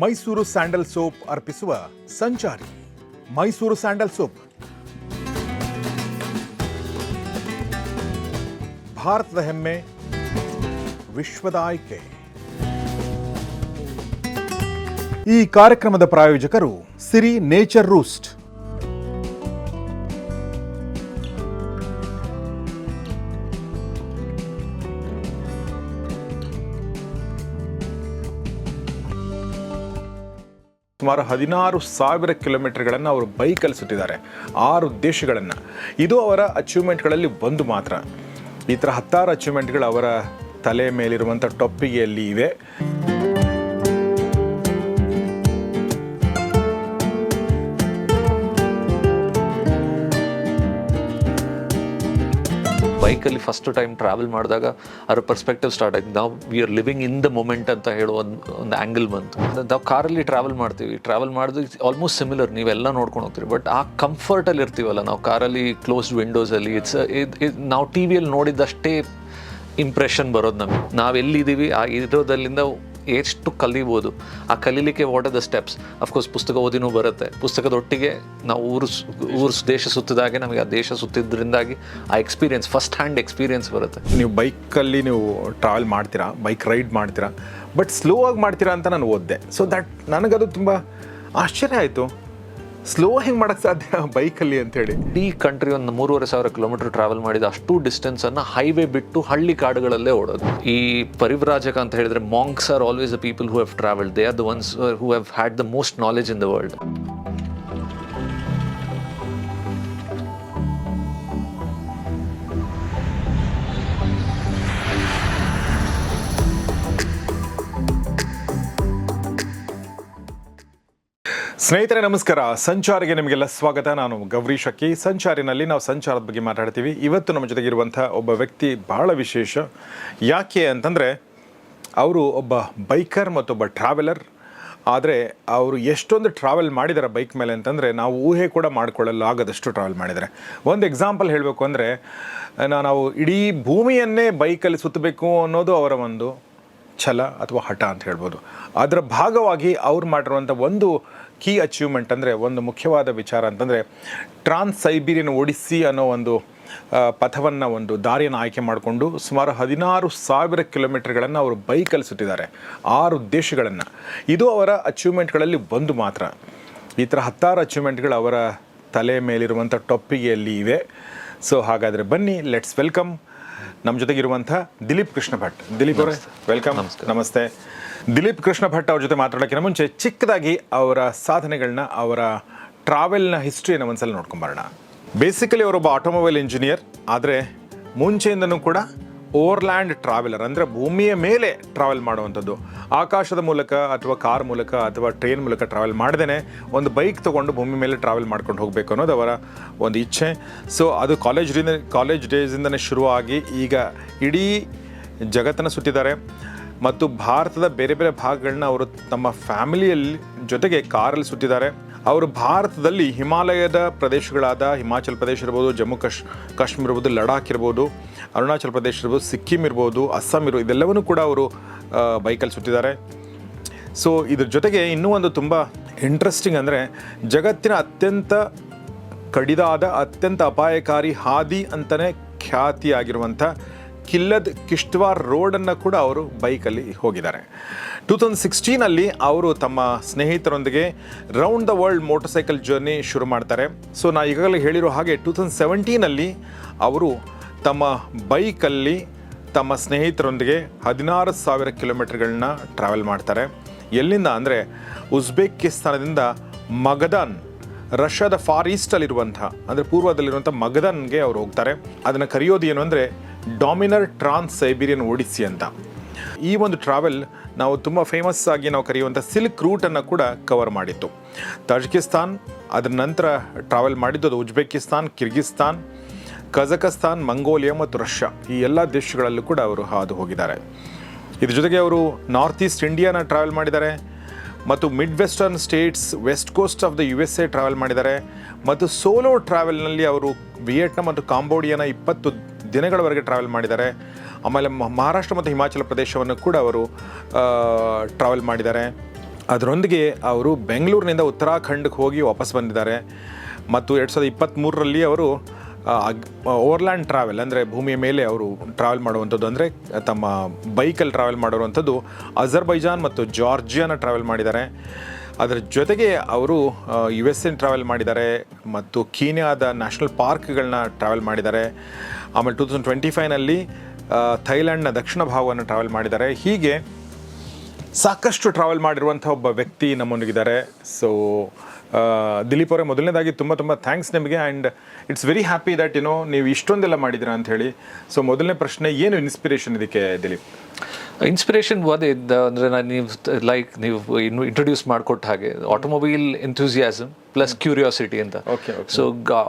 Mysuru sandal soap ಅರ್ಪಿಸುವ ಸಂಚಾರಿ. Mysuru sandal soap. ಭಾರತದ ಹೆಮ್ಮೆ, ವಿಶ್ವದ ಆಯ್ಕೆ. ಈ ಕಾರ್ಯಕ್ರಮದ ಪ್ರಾಯೋಜಕರು ಸಿರಿ ನೇಚರ್ ರೂಸ್ಟ್. ಸುಮಾರು ಹದಿನಾರು ಸಾವಿರ ಕಿಲೋಮೀಟರ್ಗಳನ್ನು ಅವರು ಬೈಕಲ್ಲಿ ಸುತ್ತಿದ್ದಾರೆ. ಆರು ದೇಶಗಳನ್ನು. ಇದು ಅವರ ಅಚೀವ್ಮೆಂಟ್ಗಳಲ್ಲಿ ಒಂದು ಮಾತ್ರ. ಈ ಥರ ಹತ್ತಾರು ಅಚೀವ್ಮೆಂಟ್ಗಳು ಅವರ ತಲೆ ಮೇಲಿರುವಂಥ ಟೊಪ್ಪಿಗೆಯಲ್ಲಿ ಇವೆ. ಬೈಕಲ್ಲಿ ಫಸ್ಟ್ ಟೈಮ್ ಟ್ರಾವೆಲ್ ಮಾಡಿದಾಗ ಅದರ ಪರ್ಸ್ಪೆಕ್ಟಿವ್ ಸ್ಟಾರ್ಟ್ ಆಯ್ತು. ನಾವು we are living in the moment ಅಂತ ಹೇಳೋ ಒಂದು ಒಂದು ಆ್ಯಂಗಲ್ ಬಂತು. ನಾವು ಕಾರಲ್ಲಿ ಟ್ರಾವೆಲ್ ಮಾಡ್ತೀವಿ. ಟ್ರಾವೆಲ್ ಮಾಡಿದ್ರೆ ಆಲ್ಮೋಸ್ಟ್ ಸಿಮಿಲರ್ ನೀವೆಲ್ಲ ನೋಡ್ಕೊಂಡು ಹೋಗ್ತೀರಿ. ಬಟ್ ಆ ಕಂಫರ್ಟಲ್ಲಿ ಇರ್ತೀವಲ್ಲ ನಾವು ಕಾರಲ್ಲಿ ಕ್ಲೋಸ್ಡ್ ವಿಂಡೋಸಲ್ಲಿ ಇಟ್ಸ್ ನಾವು ಟಿ ವಿಯಲ್ಲಿ ನೋಡಿದಷ್ಟೇ ಇಂಪ್ರೆಷನ್ ಬರೋದು ನಮಗೆ. ನಾವು ಎಲ್ಲಿದ್ದೀವಿ? ಆ ಇರೋದಲ್ಲಿಂದ ಎಷ್ಟು ಕಲಿಬೋದು. ಆ ಕಲೀಲಿಕ್ಕೆ what are the steps of course ಪುಸ್ತಕ ಓದಿನೂ ಬರುತ್ತೆ. ಪುಸ್ತಕದೊಟ್ಟಿಗೆ ನಾವು ಊರು ಊರು ದೇಶ ಸುತ್ತಿದಾಗೆ ನಮಗೆ ಆ ದೇಶ ಸುತ್ತಿದ್ರಿಂದಾಗಿ ಆ ಎಕ್ಸ್ಪೀರಿಯನ್ಸ್ ಫಸ್ಟ್ ಹ್ಯಾಂಡ್ ಎಕ್ಸ್ಪೀರಿಯನ್ಸ್ ಬರುತ್ತೆ. ನೀವು ಬೈಕಲ್ಲಿ ನೀವು ಟ್ರಾವೆಲ್ ಮಾಡ್ತೀರಾ? ಬೈಕ್ ರೈಡ್ ಮಾಡ್ತೀರಾ? ಬಟ್ ಸ್ಲೋ ಆಗಿ ಮಾಡ್ತೀರಾ ಅಂತ ನಾನು ಓದಿದೆ. ಸೊ ದಟ್ ನನಗದು ತುಂಬ ಆಶ್ಚರ್ಯ ಆಯಿತು. ಸ್ಲೋ ಹೆಂಗೆ ಮಾಡೋಕ್ಕೆ ಸಾಧ್ಯ ಬೈಕಲ್ಲಿ ಅಂತೇಳಿ ಈ ಕಂಟ್ರಿ ಒಂದು ಮೂರುವರೆ ಸಾವಿರ ಕಿಲೋಮೀಟರ್ ಟ್ರಾವೆಲ್ ಮಾಡಿದ ಅಷ್ಟು ಡಿಸ್ಟೆನ್ಸನ್ನು ಹೈವೇ ಬಿಟ್ಟು ಹಳ್ಳಿ ಕಾಡುಗಳಲ್ಲೇ ಓಡೋದು. ಈ ಪರಿವ್ರಾಜಕ ಅಂತ ಹೇಳಿದ್ರೆ monks are always the people who have travelled they are the ones who have had the most knowledge in the world ಸ್ನೇಹಿತರೆ, ನಮಸ್ಕಾರ. ಸಂಚಾರಿಗೆ ನಿಮಗೆಲ್ಲ ಸ್ವಾಗತ. ನಾನು ಗೌರಿ ಶಕ್ಕಿ. ಸಂಚಾರಿನಲ್ಲಿ ನಾವು ಸಂಚಾರದ ಬಗ್ಗೆ ಮಾತಾಡ್ತೀವಿ. ಇವತ್ತು ನಮ್ಮ ಜೊತೆಗಿರುವಂಥ ಒಬ್ಬ ವ್ಯಕ್ತಿ ಬಹಳ ವಿಶೇಷ. ಯಾಕೆ ಅಂತಂದರೆ, ಅವರು ಒಬ್ಬ ಬೈಕರ್ ಮತ್ತೊಬ್ಬ ಟ್ರಾವೆಲರ್. ಆದರೆ, ಅವರು ಎಷ್ಟೊಂದು ಟ್ರಾವೆಲ್ ಮಾಡಿದ್ದಾರೆ ಬೈಕ್ ಮೇಲೆ ಅಂತಂದರೆ, ನಾವು ಊಹೆ ಕೂಡ ಮಾಡಿಕೊಳ್ಳಲು ಆಗದಷ್ಟು ಟ್ರಾವೆಲ್ ಮಾಡಿದ್ದಾರೆ ಒಂದು ಎಕ್ಸಾಂಪಲ್ ಹೇಳಬೇಕು ಅಂದರೆ, ನಾವು ಇಡೀ ಭೂಮಿಯನ್ನೇ ಬೈಕಲ್ಲಿ ಸುತ್ತಬೇಕು ಅನ್ನೋದು ಅವರ ಒಂದು ಛಲ ಅಥವಾ ಹಠ ಅಂತ ಹೇಳ್ಬೋದು. ಅದರ ಭಾಗವಾಗಿ ಅವ್ರು ಮಾಡಿರುವಂಥ ಒಂದು ಕೀ ಅಚೀವ್ಮೆಂಟ್ ಅಂದರೆ ಒಂದು ಮುಖ್ಯವಾದ ವಿಚಾರ ಅಂತಂದರೆ ಟ್ರಾನ್ಸ್ ಸೈಬೀರಿಯನ್ ಒಡಿಸಿ ಅನ್ನೋ ಒಂದು ಪಥವನ್ನು ಒಂದು ದಾರಿಯನ್ನು ಆಯ್ಕೆ ಮಾಡಿಕೊಂಡು ಸುಮಾರು ಹದಿನಾರು ಸಾವಿರ ಕಿಲೋಮೀಟರ್ಗಳನ್ನು ಅವರು ಬೈಕಲ್ಲಿ ಸುತ್ತಿದ್ದಾರೆ. ಆರು ದೇಶಗಳನ್ನು. ಇದು ಅವರ ಅಚೀವ್ಮೆಂಟ್ಗಳಲ್ಲಿ ಒಂದು ಮಾತ್ರ. ಈ ಥರ ಹತ್ತಾರು ಅಚೀವ್ಮೆಂಟ್ಗಳು ಅವರ ತಲೆ ಮೇಲಿರುವಂಥ ಟೊಪ್ಪಿಗೆಯಲ್ಲಿ ಇವೆ. ಸೊ ಹಾಗಾದರೆ ಬನ್ನಿ ಲೆಟ್ಸ್ ವೆಲ್ಕಮ್ ನಮ್ಮ ಜೊತೆಗಿರುವಂಥ ದಿಲೀಪ್ ಕೃಷ್ಣ ಭಟ್. ದಿಲೀಪ್ ಅವರೇ ವೆಲ್ಕಮ್ ನಮಸ್ತೆ. ದಿಲೀಪ್ ಕೃಷ್ಣ ಭಟ್ ಅವ್ರ ಜೊತೆ ಮಾತಾಡೋಕ್ಕಿಂತ ಮುಂಚೆ ಚಿಕ್ಕದಾಗಿ ಅವರ ಸಾಧನೆಗಳನ್ನ ಅವರ ಟ್ರಾವೆಲ್ನ ಹಿಸ್ಟ್ರಿಯನ್ನು ಒಂದ್ಸಲ ನೋಡ್ಕೊಂಬರೋಣ. ಬೇಸಿಕಲಿ ಅವರೊಬ್ಬ ಆಟೋಮೊಬೈಲ್ ಇಂಜಿನಿಯರ್ ಆದರೆ ಮುಂಚೆಯಿಂದನೂ ಕೂಡ ಓವರ್ಲ್ಯಾಂಡ್ ಟ್ರಾವೆಲರ್, ಅಂದರೆ ಭೂಮಿಯ ಮೇಲೆ ಟ್ರಾವೆಲ್ ಮಾಡುವಂಥದ್ದು. ಆಕಾಶದ ಮೂಲಕ ಅಥವಾ ಕಾರ್ ಮೂಲಕ ಅಥವಾ ಟ್ರೈನ್ ಮೂಲಕ ಟ್ರಾವೆಲ್ ಮಾಡ್ದೇ ಒಂದು ಬೈಕ್ ತೊಗೊಂಡು ಭೂಮಿ ಮೇಲೆ ಟ್ರಾವೆಲ್ ಮಾಡ್ಕೊಂಡು ಹೋಗಬೇಕು ಅನ್ನೋದು ಅವರ ಒಂದು ಇಚ್ಛೆ. ಸೊ ಅದು ಕಾಲೇಜ್ ಕಾಲೇಜ್ ಡೇಸಿಂದನೇ ಶುರುವಾಗಿ ಈಗ ಇಡೀ ಜಗತ್ತನ್ನು ಸುತ್ತಿದ್ದಾರೆ. ಮತ್ತು ಭಾರತದ ಬೇರೆ ಬೇರೆ ಭಾಗಗಳನ್ನ ಅವರು ತಮ್ಮ ಫ್ಯಾಮಿಲಿಯಲ್ಲಿ ಜೊತೆಗೆ ಕಾರಲ್ಲಿ ಸುತ್ತಿದ್ದಾರೆ. ಅವರು ಭಾರತದಲ್ಲಿ ಹಿಮಾಲಯದ ಪ್ರದೇಶಗಳಾದ ಹಿಮಾಚಲ್ ಪ್ರದೇಶ ಇರ್ಬೋದು, ಜಮ್ಮು ಕಾಶ್, ಕಾಶ್ಮೀರ ಇರ್ಬೋದು, ಲಡಾಖ್ ಇರ್ಬೋದು ಅರುಣಾಚಲ್ ಪ್ರದೇಶ ಇರ್ಬೋದು, ಸಿಕ್ಕಿಂ ಇರ್ಬೋದು, ಅಸ್ಸಾಂ ಇರ್ಬೋದು, ಇದೆಲ್ಲವನ್ನೂ ಕೂಡ ಅವರು ಬೈಕಲ್ಲಿ ಸುತ್ತಿದ್ದಾರೆ. ಸೊ ಇದ್ರ ಜೊತೆಗೆ ಇನ್ನೂ ಒಂದು ತುಂಬ ಇಂಟ್ರೆಸ್ಟಿಂಗ್ ಅಂದರೆ ಜಗತ್ತಿನ ಅತ್ಯಂತ ಕಡಿದಾದ, ಅತ್ಯಂತ ಅಪಾಯಕಾರಿ ಹಾದಿ ಅಂತಲೇ ಖ್ಯಾತಿಯಾಗಿರುವಂಥ ಕಿಲ್ಲದ್ ಕಿಶ್ತ್ವಾರ್ ರೋಡನ್ನು ಕೂಡ ಅವರು ಬೈಕಲ್ಲಿ ಹೋಗಿದ್ದಾರೆ. ಟೂ ತೌಸಂಡ್ ಸಿಕ್ಸ್ಟೀನಲ್ಲಿ ಅವರು ತಮ್ಮ ಸ್ನೇಹಿತರೊಂದಿಗೆ round the world motorcycle journey ಶುರು ಮಾಡ್ತಾರೆ. ಸೊ ನಾ ಈಗಾಗಲೇ ಹೇಳಿರೋ ಹಾಗೆ ಟೂ ತೌಸಂಡ್ ಸೆವೆಂಟೀನಲ್ಲಿ ಅವರು ತಮ್ಮ ಬೈಕಲ್ಲಿ ತಮ್ಮ ಸ್ನೇಹಿತರೊಂದಿಗೆ ಹದಿನಾರು ಸಾವಿರ ಕಿಲೋಮೀಟರ್ಗಳನ್ನ ಟ್ರಾವೆಲ್ ಮಾಡ್ತಾರೆ. ಎಲ್ಲಿಂದ ಅಂದರೆ ಉಜ್ಬೇಕಿಸ್ತಾನದಿಂದ ಮಗದಾನ್, ರಷ್ಯಾದ ಫಾರ್ ಈಸ್ಟಲ್ಲಿರುವಂಥ ಅಂದರೆ ಪೂರ್ವದಲ್ಲಿರುವಂಥ ಮಗದಾನ್ಗೆ ಅವರು ಹೋಗ್ತಾರೆ. ಅದನ್ನು ಕರೆಯೋದು ಏನು ಅಂದರೆ ಡಾಮಿನರ್ ಟ್ರಾನ್ಸ್ ಸೈಬೀರಿಯನ್ ಓಡಿಸಿ ಅಂತ. ಈ ಒಂದು ಟ್ರಾವೆಲ್ ನಾವು ತುಂಬ ಫೇಮಸ್ ಆಗಿ ನಾವು ಕರೆಯುವಂಥ ಸಿಲ್ಕ್ ರೂಟನ್ನು ಕೂಡ ಕವರ್ ಮಾಡಿತ್ತು. ತಜಕಿಸ್ತಾನ್, ಅದರ ನಂತರ ಟ್ರಾವೆಲ್ ಮಾಡಿದ್ದು ಅದು ಉಜ್ಬೇಕಿಸ್ತಾನ್, ಕಿರ್ಗಿಸ್ತಾನ್ ಕಜಕಸ್ತಾನ್, ಮಂಗೋಲಿಯಾ ಮತ್ತು ರಷ್ಯಾ ಈ ಎಲ್ಲ ದೇಶಗಳಲ್ಲೂ ಕೂಡ ಅವರು ಹಾದು ಹೋಗಿದ್ದಾರೆ. ಇದ್ರ ಜೊತೆಗೆ ಅವರು ನಾರ್ತ್ ಈಸ್ಟ್ ಇಂಡಿಯಾನ ಟ್ರಾವೆಲ್ ಮಾಡಿದ್ದಾರೆ ಮತ್ತು mid western states west coast of the U S A travel ಮಾಡಿದ್ದಾರೆ ಮತ್ತು ಸೋಲೋ ಟ್ರಾವೆಲ್ನಲ್ಲಿ ಅವರು ವಿಯೆಟ್ನಾಂ ಮತ್ತು ಕಾಂಬೋಡಿಯಾನ ಇಪ್ಪತ್ತು ದಿನಗಳವರೆಗೆ ಟ್ರಾವೆಲ್ ಮಾಡಿದ್ದಾರೆ. ಆಮೇಲೆ ಮಹಾರಾಷ್ಟ್ರ ಮತ್ತು ಹಿಮಾಚಲ ಪ್ರದೇಶವನ್ನು ಕೂಡ ಅವರು ಟ್ರಾವೆಲ್ ಮಾಡಿದ್ದಾರೆ. ಅದರೊಂದಿಗೆ ಅವರು ಬೆಂಗಳೂರಿನಿಂದ ಉತ್ತರಾಖಂಡಕ್ಕೆ ಹೋಗಿ ವಾಪಸ್ ಬಂದಿದ್ದಾರೆ. ಮತ್ತು ಎರಡು ಸಾವಿರದ ಇಪ್ಪತ್ತ್ಮೂರರಲ್ಲಿ ಅವರು ಓವರ್ಲ್ಯಾಂಡ್ ಟ್ರಾವೆಲ್ ಅಂದರೆ ಭೂಮಿಯ ಮೇಲೆ ಅವರು ಟ್ರಾವೆಲ್ ಮಾಡುವಂಥದ್ದು, ಅಂದರೆ ತಮ್ಮ ಬೈಕಲ್ಲಿ ಟ್ರಾವೆಲ್ ಮಾಡಿರುವಂಥದ್ದು ಅಜರ್ಬೈಜಾನ್ ಮತ್ತು ಜಾರ್ಜಿಯಾನ ಟ್ರಾವೆಲ್ ಮಾಡಿದ್ದಾರೆ. ಅದರ ಜೊತೆಗೆ ಅವರು ಯು ಎಸ್ ಎನ್ ಟ್ರಾವೆಲ್ ಮಾಡಿದ್ದಾರೆ ಮತ್ತು ಕೀನ್ಯಾದ ನ್ಯಾಷನಲ್ ಪಾರ್ಕ್ಗಳನ್ನ ಟ್ರಾವೆಲ್ ಮಾಡಿದ್ದಾರೆ. ಆಮೇಲೆ ಟೂ ತೌಸಂಡ್ ಟ್ವೆಂಟಿ ಫೈವ್ನಲ್ಲಿ ಥೈಲ್ಯಾಂಡ್ನ ದಕ್ಷಿಣ ಭಾಗವನ್ನು ಟ್ರಾವೆಲ್ ಮಾಡಿದ್ದಾರೆ. ಹೀಗೆ ಸಾಕಷ್ಟು ಟ್ರಾವೆಲ್ ಮಾಡಿರುವಂಥ ಒಬ್ಬ ವ್ಯಕ್ತಿ ನಮ್ಮೊಂದಿಗಿದ್ದಾರೆ. ಸೊ ದಿಲೀಪ್ ಅವರೇ ಮೊದಲನೇದಾಗಿ ತುಂಬ ತುಂಬ ಥ್ಯಾಂಕ್ಸ್ ನಿಮಗೆ. And it's very happy that you know ನೀವು ಇಷ್ಟೊಂದೆಲ್ಲ ಮಾಡಿದ್ದೀರಾ ಅಂತ ಹೇಳಿ. ಸೊ ಮೊದಲನೇ ಪ್ರಶ್ನೆ ಏನು ಇನ್ಸ್ಪಿರೇಷನ್ ಇದಕ್ಕೆ ದಿಲೀಪ್? ಇನ್ಸ್ಪಿರೇಷನ್ ಅದೇ ಇದ್ದ ಅಂದರೆ ನಾನು ನೀವು ಲೈಕ್ ನೀವು ಇನ್ನು ಇಂಟ್ರೊಡ್ಯೂಸ್ ಮಾಡಿಕೊಟ್ಟ ಹಾಗೆ. ಆಟೋಮೊಬೈಲ್ ಎಂಥೂಸಿಯಾಸಮ್ ಪ್ಲಸ್ ಕ್ಯೂರಿಯಾಸಿಟಿ ಅಂತ. ಓಕೆ. ಸೊ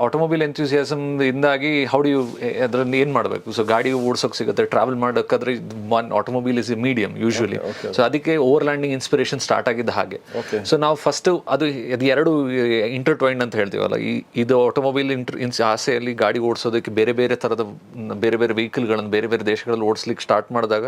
ಆಟೋಮೊಬೈಲ್ ಎಂಥೂಸಿಯಾಸಮ್ ಇಂದಾಗಿ ಹೌ ಡು ಯು ಅದರಲ್ಲಿ ಏನು ಮಾಡಬೇಕು? ಸೊ ಗಾಡಿ ಓಡಿಸೋಕೆ ಸಿಗುತ್ತೆ travel ಮಾಡೋಕ್ಕಾದ್ರೆ one automobile is a medium usually so ಅದಕ್ಕೆ ಓವರ್ ಲ್ಯಾಂಡಿಂಗ್ ಇನ್ಸ್ಪಿರೇಷನ್ ಸ್ಟಾರ್ಟ್ ಆಗಿದ್ದ ಹಾಗೆ. ಸೊ ನಾವು ಫಸ್ಟ್ ಅದು ಅದು ಎರಡು ಇಂಟರ್ಟ್ವೈಂಡ್ ಅಂತ ಹೇಳ್ತೀವಲ್ಲ, ಈ, ಇದು ಆಟೋಮೊಬೈಲ್ ಇಂಟರ್ ಇನ್ಸ್ ಆಸೆಯಲ್ಲಿ ಗಾಡಿ ಓಡಿಸೋದಕ್ಕೆ ಬೇರೆ ಬೇರೆ ಥರದ ಬೇರೆ ಬೇರೆ ವೆಹಿಕಲ್ಗಳನ್ನು ಬೇರೆ ಬೇರೆ ದೇಶಗಳಲ್ಲಿ ಓಡಿಸ್ಲಿಕ್ಕೆ ಸ್ಟಾರ್ಟ್ ಮಾಡಿದಾಗ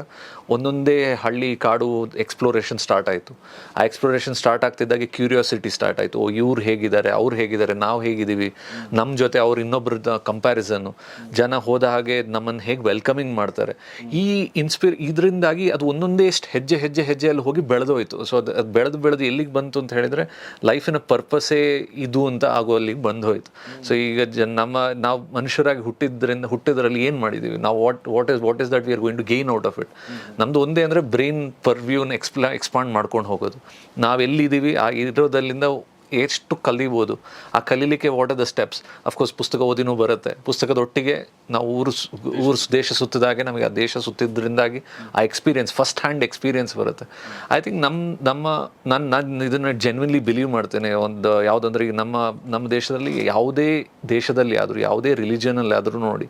ಒಂದೊಂದೇ ಹಳ್ಳಿ ಕಾಡು ಎಕ್ಸ್ಪ್ಲೋರೇಷನ್ ಸ್ಟಾರ್ಟ್ ಆಯಿತು. ಆ ಎಕ್ಸ್ಪ್ಲೋರೇಷನ್ ಸ್ಟಾರ್ಟ್ ಆಗ್ತಿದ್ದಾಗೆ ಕ್ಯೂರಿಯಾಸಿಟಿ ಸ್ಟಾರ್ಟ್ ಆಯಿತು. ಓ, ಇವ್ರು ಹೇಗಿದ್ದಾರೆ, ಅವ್ರು ಹೇಗಿದ್ದಾರೆ, ನಾವು ಹೇಗಿದ್ದೀವಿ ನಮ್ಮ ಜೊತೆ ಅವ್ರು ಇನ್ನೊಬ್ರದ ಕಂಪ್ಯಾರಿಸನ್ನು ಜನ ಹೋದ ಹಾಗೆ ನಮ್ಮನ್ನು ಹೇಗೆ ವೆಲ್ಕಮಿಂಗ್ ಮಾಡ್ತಾರೆ. ಈ ಇನ್ಸ್ಪಿರ್ ಇದರಿಂದಾಗಿ ಅದು ಒಂದೊಂದೇ ಹೆಜ್ಜೆ ಹೆಜ್ಜೆ, ಹೆಜ್ಜೆಯಲ್ಲಿ ಹೋಗಿ ಬೆಳೆದೋಯ್ತು. ಸೊ ಅದು ಬೆಳೆದು ಬೆಳೆದು ಎಲ್ಲಿಗೆ ಬಂತು ಅಂತ ಹೇಳಿದರೆ ಲೈಫಿನ ಪರ್ಪಸ್ಸೇ ಇದು ಅಂತ ಆಗೋ ಅಲ್ಲಿ ಬಂದು ಹೋಯ್ತು ಸೊ ಈಗ ಜ ನಮ್ಮ, ನಾವು ಮನುಷ್ಯರಾಗಿ ಹುಟ್ಟಿದ್ರಿಂದ, ಹುಟ್ಟಿದ್ರಲ್ಲಿ ಏನು ಮಾಡಿದ್ದೀವಿ ನಾವು what what is what is that we are going to gain out of it ನಮ್ಮದು ಒಂದೇ ಅಂದರೆ ಬ್ರೈನ್ ಪರ್ವ್ಯೂನ ಎಕ್ಸ್ಪ್ಲಾ ಎಕ್ಸ್ಪಾಂಡ್ ಮಾಡ್ಕೊಂಡು ಹೋಗೋದು. ನಾವೆಲ್ಲಿದ್ದೀವಿ? ಆ ಇರೋದಲ್ಲಿಂದ ಎಷ್ಟು ಕಲಿಬೋದು. ಆ ಕಲೀಲಿಕ್ಕೆ what are the steps of course ಪುಸ್ತಕ ಓದಿನೂ ಬರುತ್ತೆ. ಪುಸ್ತಕದೊಟ್ಟಿಗೆ ನಾವು ಊರು ಊರು ದೇಶ ಸುತ್ತಿದಾಗೆ ನಮಗೆ ಆ ದೇಶ ಸುತ್ತಿದ್ರಿಂದಾಗಿ ಆ ಎಕ್ಸ್ಪೀರಿಯನ್ಸ್ ಫಸ್ಟ್ ಹ್ಯಾಂಡ್ ಎಕ್ಸ್ಪೀರಿಯನ್ಸ್ ಬರುತ್ತೆ. ಐ ಥಿಂಕ್ ನಮ್ಮ ನಮ್ಮ, ನಾನು ನಾನು ಇದನ್ನು ಜೆನ್ವಿನ್ಲಿ ಬಿಲೀವ್ ಮಾಡ್ತೇನೆ. ಒಂದು ಯಾವುದಂದ್ರೆ ಈಗ ನಮ್ಮ ನಮ್ಮ ದೇಶದಲ್ಲಿ ಯಾವುದೇ ದೇಶದಲ್ಲಿ ಆದರೂ, ಯಾವುದೇ ರಿಲಿಜನಲ್ಲಿ ಆದರೂ ನೋಡಿ.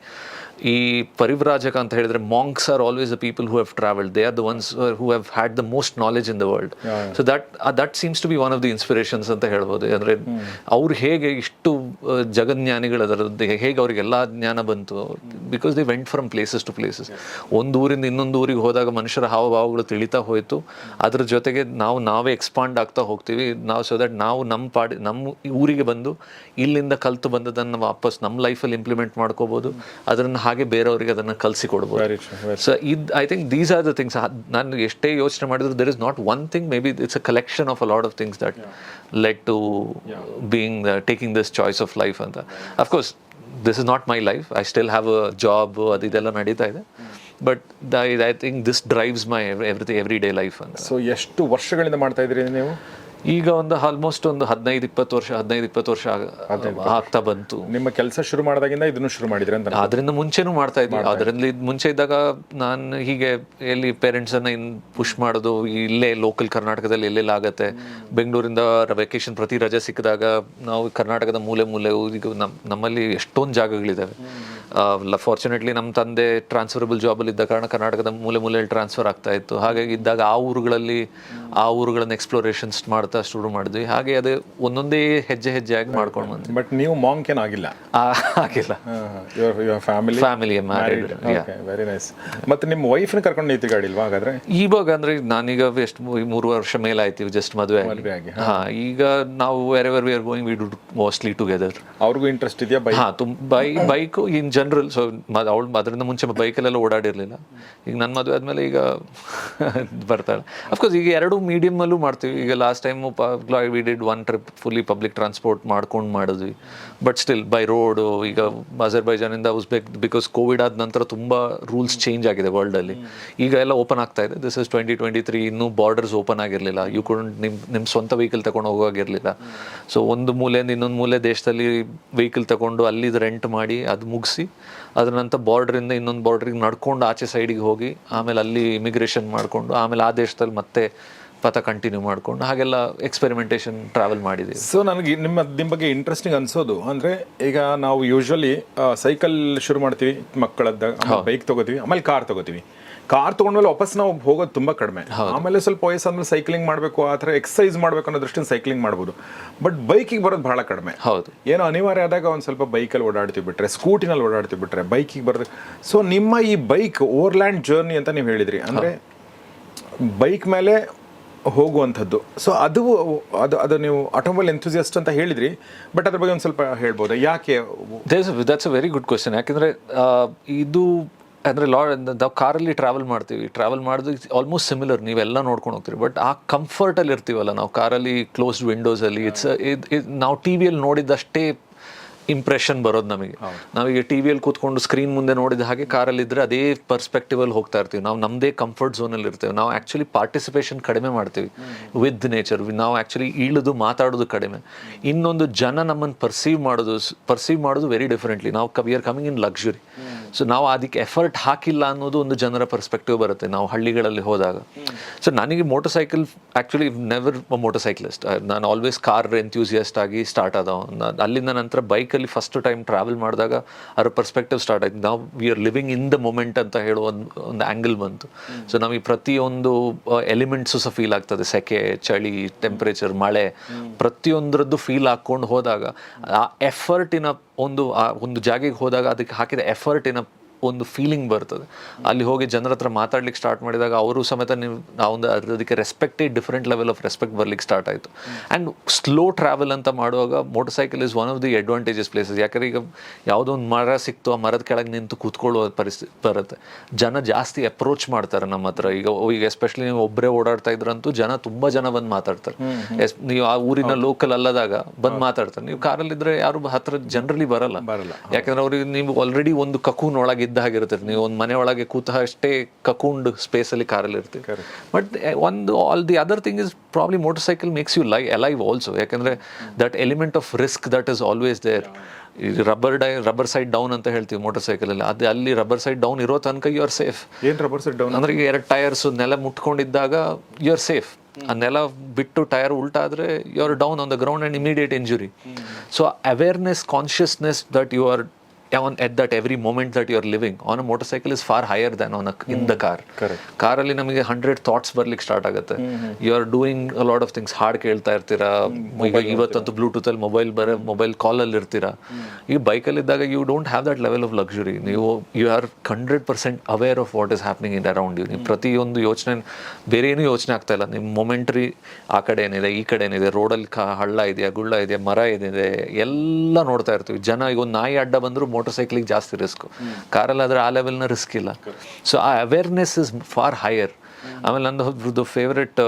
ಈ ಪರಿವ್ರಾಜಕ ಅಂತ ಹೇಳಿದ್ರೆ monks are always the people who have travelled they are the ones who have had the most knowledge in the world so that that seems to be one of the inspirations ಅಂತ ಹೇಳ್ಬೋದು. ಅಂದರೆ ಅವ್ರು ಹೇಗೆ ಇಷ್ಟು ಜಗಜ್ಞಾನಿಗಳು ಅದರದ್ದು ಹೇಗೆ ಅವ್ರಿಗೆಲ್ಲ ಜ್ಞಾನ ಬಂತು because they went from places to places ಒಂದು ಊರಿಂದ ಇನ್ನೊಂದು ಊರಿಗೆ ಹೋದಾಗ ಮನುಷ್ಯರ ಹಾವಭಾವಗಳು ತಿಳಿತಾ ಹೋಯಿತು. ಅದ್ರ ಜೊತೆಗೆ ನಾವು ನಾವೇ ಎಕ್ಸ್ಪಾಂಡ್ ಆಗ್ತಾ ಹೋಗ್ತೀವಿ. ನಾವು ಸೊ ದಟ್ ನಾವು ನಮ್ಮ ಪಾಡಿ ನಮ್ಮ ಊರಿಗೆ ಬಂದು ಇಲ್ಲಿಂದ ಕಲ್ತು ಬಂದದನ್ನು ವಾಪಸ್ ನಮ್ಮ ಲೈಫಲ್ಲಿ ಇಂಪ್ಲಿಮೆಂಟ್ ಮಾಡ್ಕೋಬೋದು. ಅದನ್ನು ಹಾಗೆ ಬೇರೆಯವರಿಗೆ ಅದನ್ನು ಕಲಿಸಿಕೊಡ್ಬೋದು ಸೊ ಇದು I think these are the things ನಾನು ಎಷ್ಟೇ ಯೋಚನೆ ಮಾಡಿದ್ರು there is not one thing maybe it's a collection of a lot of things that led to being taking this choice of life ಅಂತ of course this is not my life I still have a job ಅದು ಇದೆಲ್ಲ ನಡೀತಾ ಇದೆ. But I think this drives my every every day life ಅಂತ so ಎಷ್ಟು ವರ್ಷಗಳಿಂದ ಮಾಡ್ತಾ ಇದ್ದೀರಿ ನೀವು? ಈಗ ಒಂದು ಆಲ್ಮೋಸ್ಟ್ ಒಂದು ಹದಿನೈದು ಇಪ್ಪತ್ತು ವರ್ಷ ಹದಿನೈದು ಇಪ್ಪತ್ತು ವರ್ಷ ಆಗ- ಆಗ್ತಾ ಬಂತು. ನಿಮ್ಮ ಕೆಲಸ ಶುರು ಮಾಡಿದಾಗಿಂದ ಇದನ್ನು ಶುರು ಮಾಡಿದ್ರೆ ಅಂತ ಅದರಿಂದ ಮುಂಚೆನೂ ಮಾಡ್ತಾ ಇದ್ದೀವಿ ಅದರಿಂದ ಮುಂಚೆ ಇದ್ದಾಗ ನಾನು ಹೀಗೆ ಎಲ್ಲಿ ಪೇರೆಂಟ್ಸ್ ಅನ್ನ ಇನ್ ಪುಷ್ ಮಾಡೋದು ಇಲ್ಲೇ ಲೋಕಲ್ ಕರ್ನಾಟಕದಲ್ಲಿ ಎಲ್ಲೆಲ್ಲ ಆಗತ್ತೆ. ಬೆಂಗಳೂರಿಂದ ವೆಕೇಶನ್ ಪ್ರತಿ ರಜೆ ಸಿಕ್ಕಿದಾಗ ನಾವು ಕರ್ನಾಟಕದ ಮೂಲೆ ಮೂಲೆ ಈಗ ನಮ್ಮ ನಮ್ಮಲ್ಲಿ ಎಷ್ಟೊಂದು ಜಾಗಗಳಿದ್ದಾವೆ ಫಾರ್ಚುನೇಟ್ಲಿ ನಮ್ಮ ತಂದೆ ಟ್ರಾನ್ಸ್ಫರಬಲ್ ಜಾಬಲ್ಲಿ ಇದ್ದ ಕಾರಣ ಕರ್ನಾಟಕದ ಮೂಲೆ ಮೂಲೆಯಲ್ಲಿ ಟ್ರಾನ್ಸ್ಫರ್ ಆಗ್ತಾ ಇತ್ತು. ಹಾಗಾಗಿ ಇದ್ದಾಗ ಆ ಊರುಗಳಲ್ಲಿ ಆ ಊರುಗಳನ್ನು ಎಕ್ಸ್ಪ್ಲೋರೇಷನ್ಸ್ ಮಾಡ್ತಾ ಶುರು ಮಾಡಿದ್ವಿ. ಹಾಗೆ ಅದೇ ಒಂದೊಂದೇ ಹೆಜ್ಜೆ ಹೆಜ್ಜೆ ಆಗಿ ಮಾಡ್ಕೊಂಡು ಬಂದ್ವಿ. ಬಟ್ ನೀವು ಮಾಂಕ್ ಏನಾಗಿಲ್ಲ ಆಗಿಲ್ಲ? ಫ್ಯಾಮಿಲಿ ಫ್ಯಾಮಿಲಿ ವೆರಿ ನೈಸ್ ಮತ್ತೆ ನಿಮ್ಮ ವೈಫ್ನ ಕರ್ಕೊಂಡು ನೀತಿ ಗಾಡಿಲ್ವಾ ಹಾಗಾದ್ರೆ? ಇವಾಗ ಅಂದ್ರೆ ನಾನೀಗ ಎಷ್ಟು ಮೂರು ವರ್ಷ ಮೇಲೆ ಆಯ್ತು ಜಸ್ಟ್ ಮದುವೆ ಹಾ. ಈಗ ನಾವು wherever we are going we do mostly together ಅವ್ರಿಗೂ ಇಂಟ್ರೆಸ್ಟ್ ಇದೆಯಾ? ಬೈ ಹಾ ತುಂಬ ಬೈ ಬೈಕ್ ಇನ್ ಜನರಲ್ ಸೊ ಅವಳು ಅದರಿಂದ ಮುಂಚೆ ಬೈಕಲ್ಲೆಲ್ಲ ಓಡಾಡಿರಲಿಲ್ಲ. ಈಗ ನನ್ನ ಮದುವೆ ಆದ್ಮೇಲೆ ಈಗ ಬರ್ತಾಳೆ ಅಫ್ಕೋರ್ಸ್ ಈಗ ಎರಡು ಮೀಡಿಯಮಲ್ಲೂ ಮಾಡ್ತೀವಿ. ಈಗ last time we did one trip fully public transport ಮಾಡ್ಕೊಂಡು ಮಾಡಿದ್ವಿ. ಬಟ್ ಸ್ಟಿಲ್ ಬೈ ರೋಡು ಈಗ ಅಜರ್ಬೈಜಾನಿಂದ ಉಸ್ಬೇಕ್ ಬಿಕಾಸ್ ಕೋವಿಡ್ ಆದ ನಂತರ ತುಂಬ ರೂಲ್ಸ್ ಚೇಂಜ್ ಆಗಿದೆ ವರ್ಲ್ಡಲ್ಲಿ ಈಗ ಎಲ್ಲ ಓಪನ್ ಆಗ್ತಾ ಇದೆ. This is twenty twenty three ಇನ್ನೂ ಬಾರ್ಡರ್ಸ್ ಓಪನ್ ಆಗಿರಲಿಲ್ಲ. ಯು ಕುಡ್ ನಿಮ್ಮ ನಿಮ್ಮ ಸ್ವಂತ ವೆಹಿಕಲ್ ತಗೊಂಡು ಹೋಗೋಗಿರಲಿಲ್ಲ. ಸೊ ಒಂದು ಮೂಲೆಯಿಂದ ಇನ್ನೊಂದು ಮೂಲೆ ದೇಶದಲ್ಲಿ ವೆಹಿಕಲ್ ತಗೊಂಡು ಅಲ್ಲಿದು ರೆಂಟ್ ಮಾಡಿ ಅದು ಮುಗಿಸಿ ಅದ್ರ ನಂತರ ಬಾರ್ಡ್ರಿಂದ ಇನ್ನೊಂದು ಬಾರ್ಡ್ರಿಗೆ ನಡ್ಕೊಂಡು ಆಚೆ ಸೈಡಿಗೆ ಹೋಗಿ, ಆಮೇಲೆ ಅಲ್ಲಿ ಇಮಿಗ್ರೇಷನ್ ಮಾಡಿಕೊಂಡು, ಆಮೇಲೆ ಆ ದೇಶದಲ್ಲಿ ಮತ್ತೆ ಪಥ ಕಂಟಿನ್ಯೂ ಮಾಡಿಕೊಂಡು ಹಾಗೆಲ್ಲ ಎಕ್ಸ್ಪೆರಿಮೆಂಟೇಷನ್ ಟ್ರಾವೆಲ್ ಮಾಡಿದ್ದೀವಿ. ಸೊ ನನಗೆ ನಿಮ್ಮ ನಿಮ್ಮ ಬಗ್ಗೆ ಇಂಟ್ರೆಸ್ಟಿಂಗ್ ಅನ್ಸೋದು. ಅಂದರೆ ಈಗ ನಾವು ಯೂಶ್ವಲಿ ಸೈಕಲ್ ಶುರು ಮಾಡ್ತೀವಿ ಮಕ್ಕಳದ್ದ ಬೈಕ್ ತಗೋತೀವಿ ಆಮೇಲೆ ಕಾರ್ ತಗೋತೀವಿ. ಕಾರ್ ತೊಗೊಂಡ್ಮೇಲೆ ವಾಪಸ್ ನಾವು ಹೋಗೋದು ತುಂಬ ಕಡಿಮೆ. ಆಮೇಲೆ ಸ್ವಲ್ಪ ವಯಸ್ಸಾದ್ಮೇಲೆ ಸೈಕ್ಲಿಂಗ್ ಮಾಡಬೇಕು ಆ ಥರ ಎಕ್ಸಸೈಸ್ ಮಾಡಬೇಕು ಅನ್ನೋ ದೃಷ್ಟಿಯಿಂದ ಸೈಕ್ಲಿಂಗ್ ಮಾಡ್ಬೋದು. ಬಟ್ ಬೈಕಿಗೆ ಬರೋದು ಭಾಳ ಕಡಿಮೆ. ಹೌದು. ಏನೋ ಅನಿವಾರ್ಯ ಆದಾಗ ಒಂದು ಸ್ವಲ್ಪ ಬೈಕಲ್ಲಿ ಓಡಾಡ್ತೀವಿ ಬಿಟ್ರೆ ಸ್ಕೂಟಿನಲ್ಲಿ ಓಡಾಡ್ತೀವಿ ಬಿಟ್ರೆ ಬೈಕಿಗೆ ಬರೋದು. ಸೊ ನಿಮ್ಮ ಈ ಬೈಕ್ ಓವರ್ಲ್ಯಾಂಡ್ ಜರ್ನಿ ಅಂತ ನೀವು ಹೇಳಿದ್ರಿ. ಅಂದರೆ ಬೈಕ್ ಮೇಲೆ ಹೋಗುವಂಥದ್ದು. ಸೊ ಅದು ಅದು ಅದು ನೀವು ಆಟೋಮೊಬೈಲ್ ಎಂಥೂಸಿಯಸ್ಟ್ ಅಂತ ಹೇಳಿದ್ರಿ ಬಟ್ ಅದ್ರ ಬಗ್ಗೆ ಒಂದು ಸ್ವಲ್ಪ ಹೇಳ್ಬೋದು? ಯಾಕೆ that's a very good question ಯಾಕೆಂದರೆ ಇದು ಅಂದರೆ ಲಾ ನಾವು ಕಾರಲ್ಲಿ ಟ್ರಾವೆಲ್ ಮಾಡ್ತೀವಿ. ಟ್ರಾವೆಲ್ ಮಾಡೋದು ಆಲ್ಮೋಸ್ಟ್ ಸಿಮಿಲರ್ ನೀವೆಲ್ಲ ನೋಡ್ಕೊಂಡು ಹೋಗ್ತೀರಿ. ಬಟ್ ಆ ಕಂಫರ್ಟಲ್ಲಿ ಇರ್ತೀವಲ್ಲ, ನಾವು ಕಾರಲ್ಲಿ ಕ್ಲೋಸ್ಡ್ ವಿಂಡೋಸಲ್ಲಿ ಇಟ್ಸ್ ನಾವು ಟಿ ವಿಯಲ್ಲಿ ನೋಡಿದ್ದಷ್ಟೇ ಇಂಪ್ರೆಷನ್ ಬರೋದು ನಮಗೆ. ನಾವೀಗ ಟಿ ವಿಯಲ್ಲಿ ಕೂತ್ಕೊಂಡು ಸ್ಕ್ರೀನ್ ಮುಂದೆ ನೋಡಿದ ಹಾಗೆ ಕಾರಲ್ಲಿ ಇದ್ರೆ ಅದೇ ಪರ್ಸ್ಪೆಕ್ಟಿವ್ ಅಲ್ಲಿ ಹೋಗ್ತಾ ಇರ್ತೀವಿ. ನಾವು ನಮ್ಮದೇ ಕಂಫರ್ಟ್ ಝೋನಲ್ಲಿ ಇರ್ತೇವೆ. ನಾವು ಆ್ಯಕ್ಚುಲಿ ಪಾರ್ಟಿಸಿಪೇಷನ್ ಕಡಿಮೆ ಮಾಡ್ತೀವಿ. ವಿತ್ ನೇಚರ್ ನಾವು ಆ್ಯಕ್ಚುಲಿ ಇಳಿದು ಮಾತಾಡೋದು ಕಡಿಮೆ. ಇನ್ನೊಂದು ಜನ ನಮ್ಮನ್ನು ಪರ್ಸೀವ್ ಮಾಡೋದು ಪರ್ಸೀವ್ ಮಾಡೋದು ವೆರಿ ಡಿಫ್ರೆಂಟ್ಲಿ ನಾವು we are coming in luxury so ನಾವು ಅದಕ್ಕೆ ಎಫರ್ಟ್ ಹಾಕಿಲ್ಲ ಅನ್ನೋದು ಒಂದು ಜನರ ಪರ್ಸ್ಪೆಕ್ಟಿವ್ ಬರುತ್ತೆ, ನಾವು ಹಳ್ಳಿಗಳಲ್ಲಿ ಹೋದಾಗ. ಸೊ ನನಗೆ motorcycle actually never motorcyclist ನಾನು ಆಲ್ವೇಸ್ ಕಾರ್ ಎಂಥ್ಯೂಸಿಯಸ್ಟ್ ಆಗಿ ಸ್ಟಾರ್ಟ್ ಆದ ಅಲ್ಲಿಂದ ನಂತರ ಬೈಕಲ್ಲಿ ಫಸ್ಟ್ ಟೈಮ್ ಟ್ರಾವೆಲ್ ಮಾಡಿದಾಗ ಅದ್ರ ಪರ್ಸ್ಪೆಕ್ಟಿವ್ ಸ್ಟಾರ್ಟ್ ಆಯ್ತು. ನಾವು we are living in the moment ಅಂತ ಹೇಳುವ ಒಂದು ಒಂದು ಆ್ಯಂಗಲ್ ಬಂತು. ಸೊ ನಮಗೆ ಪ್ರತಿಯೊಂದು ಎಲಿಮೆಂಟ್ಸು ಸಹ ಫೀಲ್ ಆಗ್ತದೆ. ಸೆಕೆ, ಚಳಿ ಟೆಂಪ್ರೇಚರ್ ಮಳೆ. ಪ್ರತಿಯೊಂದರದ್ದು ಫೀಲ್ ಹಾಕ್ಕೊಂಡು ಹೋದಾಗ ಆ ಎಫರ್ಟಿನ ಒಂದು ಆ ಒಂದು ಜಾಗೆಗೆ ಹೋದಾಗ ಅದಕ್ಕೆ ಹಾಕಿದ ಎಫರ್ಟ್ ಎಫರ್ಟಿನ ಒಂದು ಫೀಲಿಂಗ್ ಬರ್ತದೆ. ಅಲ್ಲಿ ಹೋಗಿ ಜನರ ಹತ್ರ ಮಾತಾಡ್ಲಿಕ್ಕೆ ಸ್ಟಾರ್ಟ್ ಮಾಡಿದಾಗ ಅವರು ಸಮೇತ ನೀವು ಒಂದು ಅದಕ್ಕೆ ರೆಸ್ಪೆಕ್ಟೇ ಡಿಫ್ರೆಂಟ್ ಲೆವೆಲ್ ಆಫ್ ರೆಸ್ಪೆಕ್ಟ್ ಬರ್ಲಿಕ್ಕೆ ಸ್ಟಾರ್ಟ್ ಆಯಿತು. ಆ್ಯಂಡ್ ಸ್ಲೋ ಟ್ರಾವೆಲ್ ಅಂತ ಮಾಡುವಾಗ motorcycle is one of the advantages places ಯಾಕಂದ್ರೆ ಈಗ ಯಾವುದೋ ಒಂದು ಮರ ಸಿಕ್ತು ಆ ಮರದ ಕೆಳಗೆ ನಿಂತು ಕೂತ್ಕೊಳ್ಳುವ ಪರಿಸ್ಥಿತಿ ಬರುತ್ತೆ. ಜನ ಜಾಸ್ತಿ ಅಪ್ರೋಚ್ ಮಾಡ್ತಾರೆ ನಮ್ಮ ಹತ್ರ. ಈಗ ಈಗ ಎಸ್ಪೆಷಲಿ ನೀವು ಒಬ್ಬರೇ ಓಡಾಡ್ತಾ ಇದ್ರಂತೂ ಜನ ತುಂಬ ಜನ ಬಂದು ಮಾತಾಡ್ತಾರೆ. ಎಸ್ ನೀವು ಆ ಊರಿನ ಲೋಕಲ್ ಅಲ್ಲದಾಗ ಬಂದು ಮಾತಾಡ್ತಾರೆ. ನೀವು ಕಾರಲ್ಲಿದ್ದರೆ ಯಾರು ಹತ್ರ ಜನರಲಿ ಬರಲ್ಲ. ಬರಲ್ಲ. ಯಾಕಂದ್ರೆ ಅವ್ರಿಗೆ ನೀವು ಆಲ್ರೆಡಿ ಒಂದು ಕಕೂನ್ ಒಳಗೆ ಇದ್ದ ನೀವು ಒಂದು ಮನೆ ಒಳಗೆ ಕೂತ ಅಷ್ಟೇ ಸ್ಪೇಸ್ ಸ್ಪೇಸಲ್ಲಿ ಕಾರಲ್ಲಿ ಇರ್ತೀವಿ ಬಟ್ ಒಂದು all the other thing is probably motorcycle makes you ಲೈ ಅಲೈವ್ ಆಲ್ಸೋ ಯಾಕಂದ್ರೆ that element of risk that is always there rubber die rubber side down ಅಂತ ಹೇಳ್ತೀವಿ ಮೋಟರ್ ಸೈಕಲಲ್ಲಿ ಅದು ಅಲ್ಲಿ ರಬ್ಬರ್ ಸೈಡ್ ಡೌನ್ ಇರೋ ತನಕ ಯು ಆರ್ ಸೇಫ್ ಏನು rubber side down ಅಂದ್ರೆ ಈಗ ಎರಡು ಟೈರ್ಸ್ ನೆಲ ಮುಟ್ಕೊಂಡಿದ್ದಾಗ ಯು ಆರ್ ಸೇಫ್ ಆ ನೆಲ ಬಿಟ್ಟು tyre ಉಲ್ಟಾದ್ರೆ you are down on the ground and immediate injury so awareness consciousness that you are on at that every moment that you are living on a motorcycle is far higher than on a in the car. ಕಾರಲ್ಲಿ ನಮಗೆ hundred thoughts ಬರ್ಲಿಕ್ಕೆ start ಆಗುತ್ತೆ. You are doing a lot of things ಹಾಡ್ ಕೇಳ್ತಾ ಇರ್ತೀರಾ? ಈಗ ಇವತ್ತಂತೂ Bluetooth ಅಲ್ಲಿ ಮೊಬೈಲ್ ಬರ ಮೊಬೈಲ್ ಕಾಲಲ್ಲಿ ಇರ್ತೀರಾ? ಈ ಬೈಕಲ್ಲಿ ಇದ್ದಾಗ you don't have that level of luxury ನೀವು you are hundred percent aware of what is happening in around you ನೀವು ಪ್ರತಿಯೊಂದು ಯೋಚನೆ ಬೇರೆ ಏನೂ ಯೋಚನೆ ಆಗ್ತಾ ಇಲ್ಲ. ನಿಮ್ಮ ಮೊಮೆಂಟ್ರಿ ಆ ಕಡೆ ಏನಿದೆ ಈ ಕಡೆ ಏನಿದೆ ರೋಡಲ್ಲಿ ಹಳ್ಳ ಇದೆಯಾ ಗುಳ್ಳ ಇದೆಯಾ ಮರ ಏನಿದೆ ಎಲ್ಲ ನೋಡ್ತಾ ಇರ್ತೀವಿ. ಜನ ಈಗ ಒಂದು ನಾಯಿ ಅಡ್ಡ ಬಂದರೂ ಮೋಟರ್ ಸೈಕ್ಲಿಗೆ ಜಾಸ್ತಿ ರಿಸ್ಕ್ ಕಾರಲ್ಲಿ ಆದರೆ ಆ ಲೆವೆಲ್ನ ರಿಸ್ಕ್ ಇಲ್ಲ. ಸೊ ಆ ಅವೇರ್ನೆಸ್ ಇಸ್ ಫಾರ್ ಹೈಯರ್ ಆಮೇಲೆ ನಂದು ಒಬ್ರದ್ದು ಫೇವ್ರೆಟ್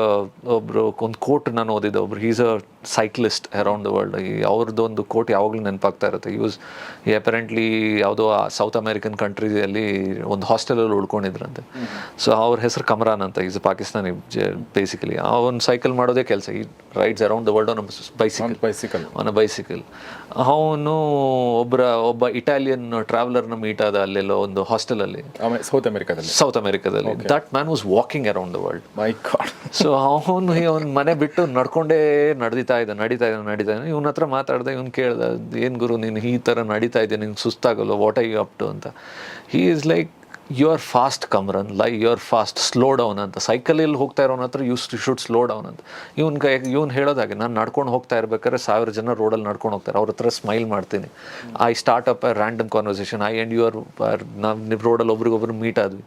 ಒಬ್ರು ಒಂದು ಕೋಟ್ ನಾನು ಓದಿದ್ದೆ ಒಬ್ರು is a cyclist around the world ಅವ್ರದ್ದು ಒಂದು ಕೋಟ್ ಯಾವಾಗಲೂ ನೆನಪಾಗ್ತಾ ಇರುತ್ತೆ. ಯೂಸ್ ಈ ಅಪರೆಂಟ್ಲಿ ಯಾವುದೋ ಸೌತ್ ಅಮೇರಿಕನ್ ಕಂಟ್ರಿಯಲ್ಲಿ ಒಂದು ಹಾಸ್ಟೆಲಲ್ಲಿ ಉಳ್ಕೊಂಡಿದ್ರಂತೆ. ಸೊ ಅವ್ರ ಹೆಸರು ಕಮ್ರಾನ್ ಅಂತ ಈಸ್ ಪಾಕಿಸ್ತಾನಿ ಬೇಸಿಕಲಿ ಅವನು ಸೈಕಲ್ ಮಾಡೋದೇ ಕೆಲಸ. ಈ rides around the world on bicycle bicycle on a bicycle ಅವನು ಒಬ್ಬರ ಒಬ್ಬ ಇಟಾಲಿಯನ್ ಟ್ರಾವೆಲರ್ನ ಮೀಟ್ ಆದ ಅಲ್ಲೆಲ್ಲೋ ಒಂದು ಹಾಸ್ಟೆಲಲ್ಲಿ ಆಮೇಲೆ ಸೌತ್ ಅಮೆರಿಕಾದಲ್ಲಿ ಸೌತ್ ಅಮೆರಿಕಾದಲ್ಲಿ that man was walking around the world my god so ಅವನು ಇವನ್ ಮನೆ ಬಿಟ್ಟು ನಡ್ಕೊಂಡೇ ನಡೀತಾ ಇದ್ದ ನಡೀತಾ ಇದ್ದ ನಡೀತಾ ಇದ್ದ. ಇವನ ಹತ್ರ ಮಾತಾಡ್ದೆ ಇವ್ನು ಕೇಳ್ದ ಏನು ಗುರು ನೀನು ಈ ಥರ ನಡೀತಾ ಇದ್ದೆ ನಿಂಗೆ ಸುಸ್ತಾಗಲ್ಲ what I you up to ಅಂತ. He is like you are fast Kamran ಲೈ you are fast slow down ಅಂತ ಸೈಕಲಲ್ಲಿ ಹೋಗ್ತಾ ಇರೋನ ಹತ್ರ ಯು ಶುಡ್ ಸ್ಲೋ ಡೌನ್ ಅಂತ. ಇವ್ನ ಕೈ ಇವ್ನು ಹೇಳೋದಾಗೆ ನಾನು ನಡ್ಕೊಂಡು ಹೋಗ್ತಾ ಇರ್ಬೇಕಾದ್ರೆ ಸಾವಿರ ಜನ ರೋಡಲ್ಲಿ ನಡ್ಕೊಂಡು ಹೋಗ್ತಾರೆ. ಅವ್ರ ಹತ್ರ ಸ್ಮೈಲ್ ಮಾಡ್ತೀನಿ. I start up random conversation I and you are ನಾವು ನಿಮ್ಮ ರೋಡಲ್ಲಿ ಒಬ್ರಿಗೊಬ್ರು ಮೀಟ್ ಆದ್ವಿ.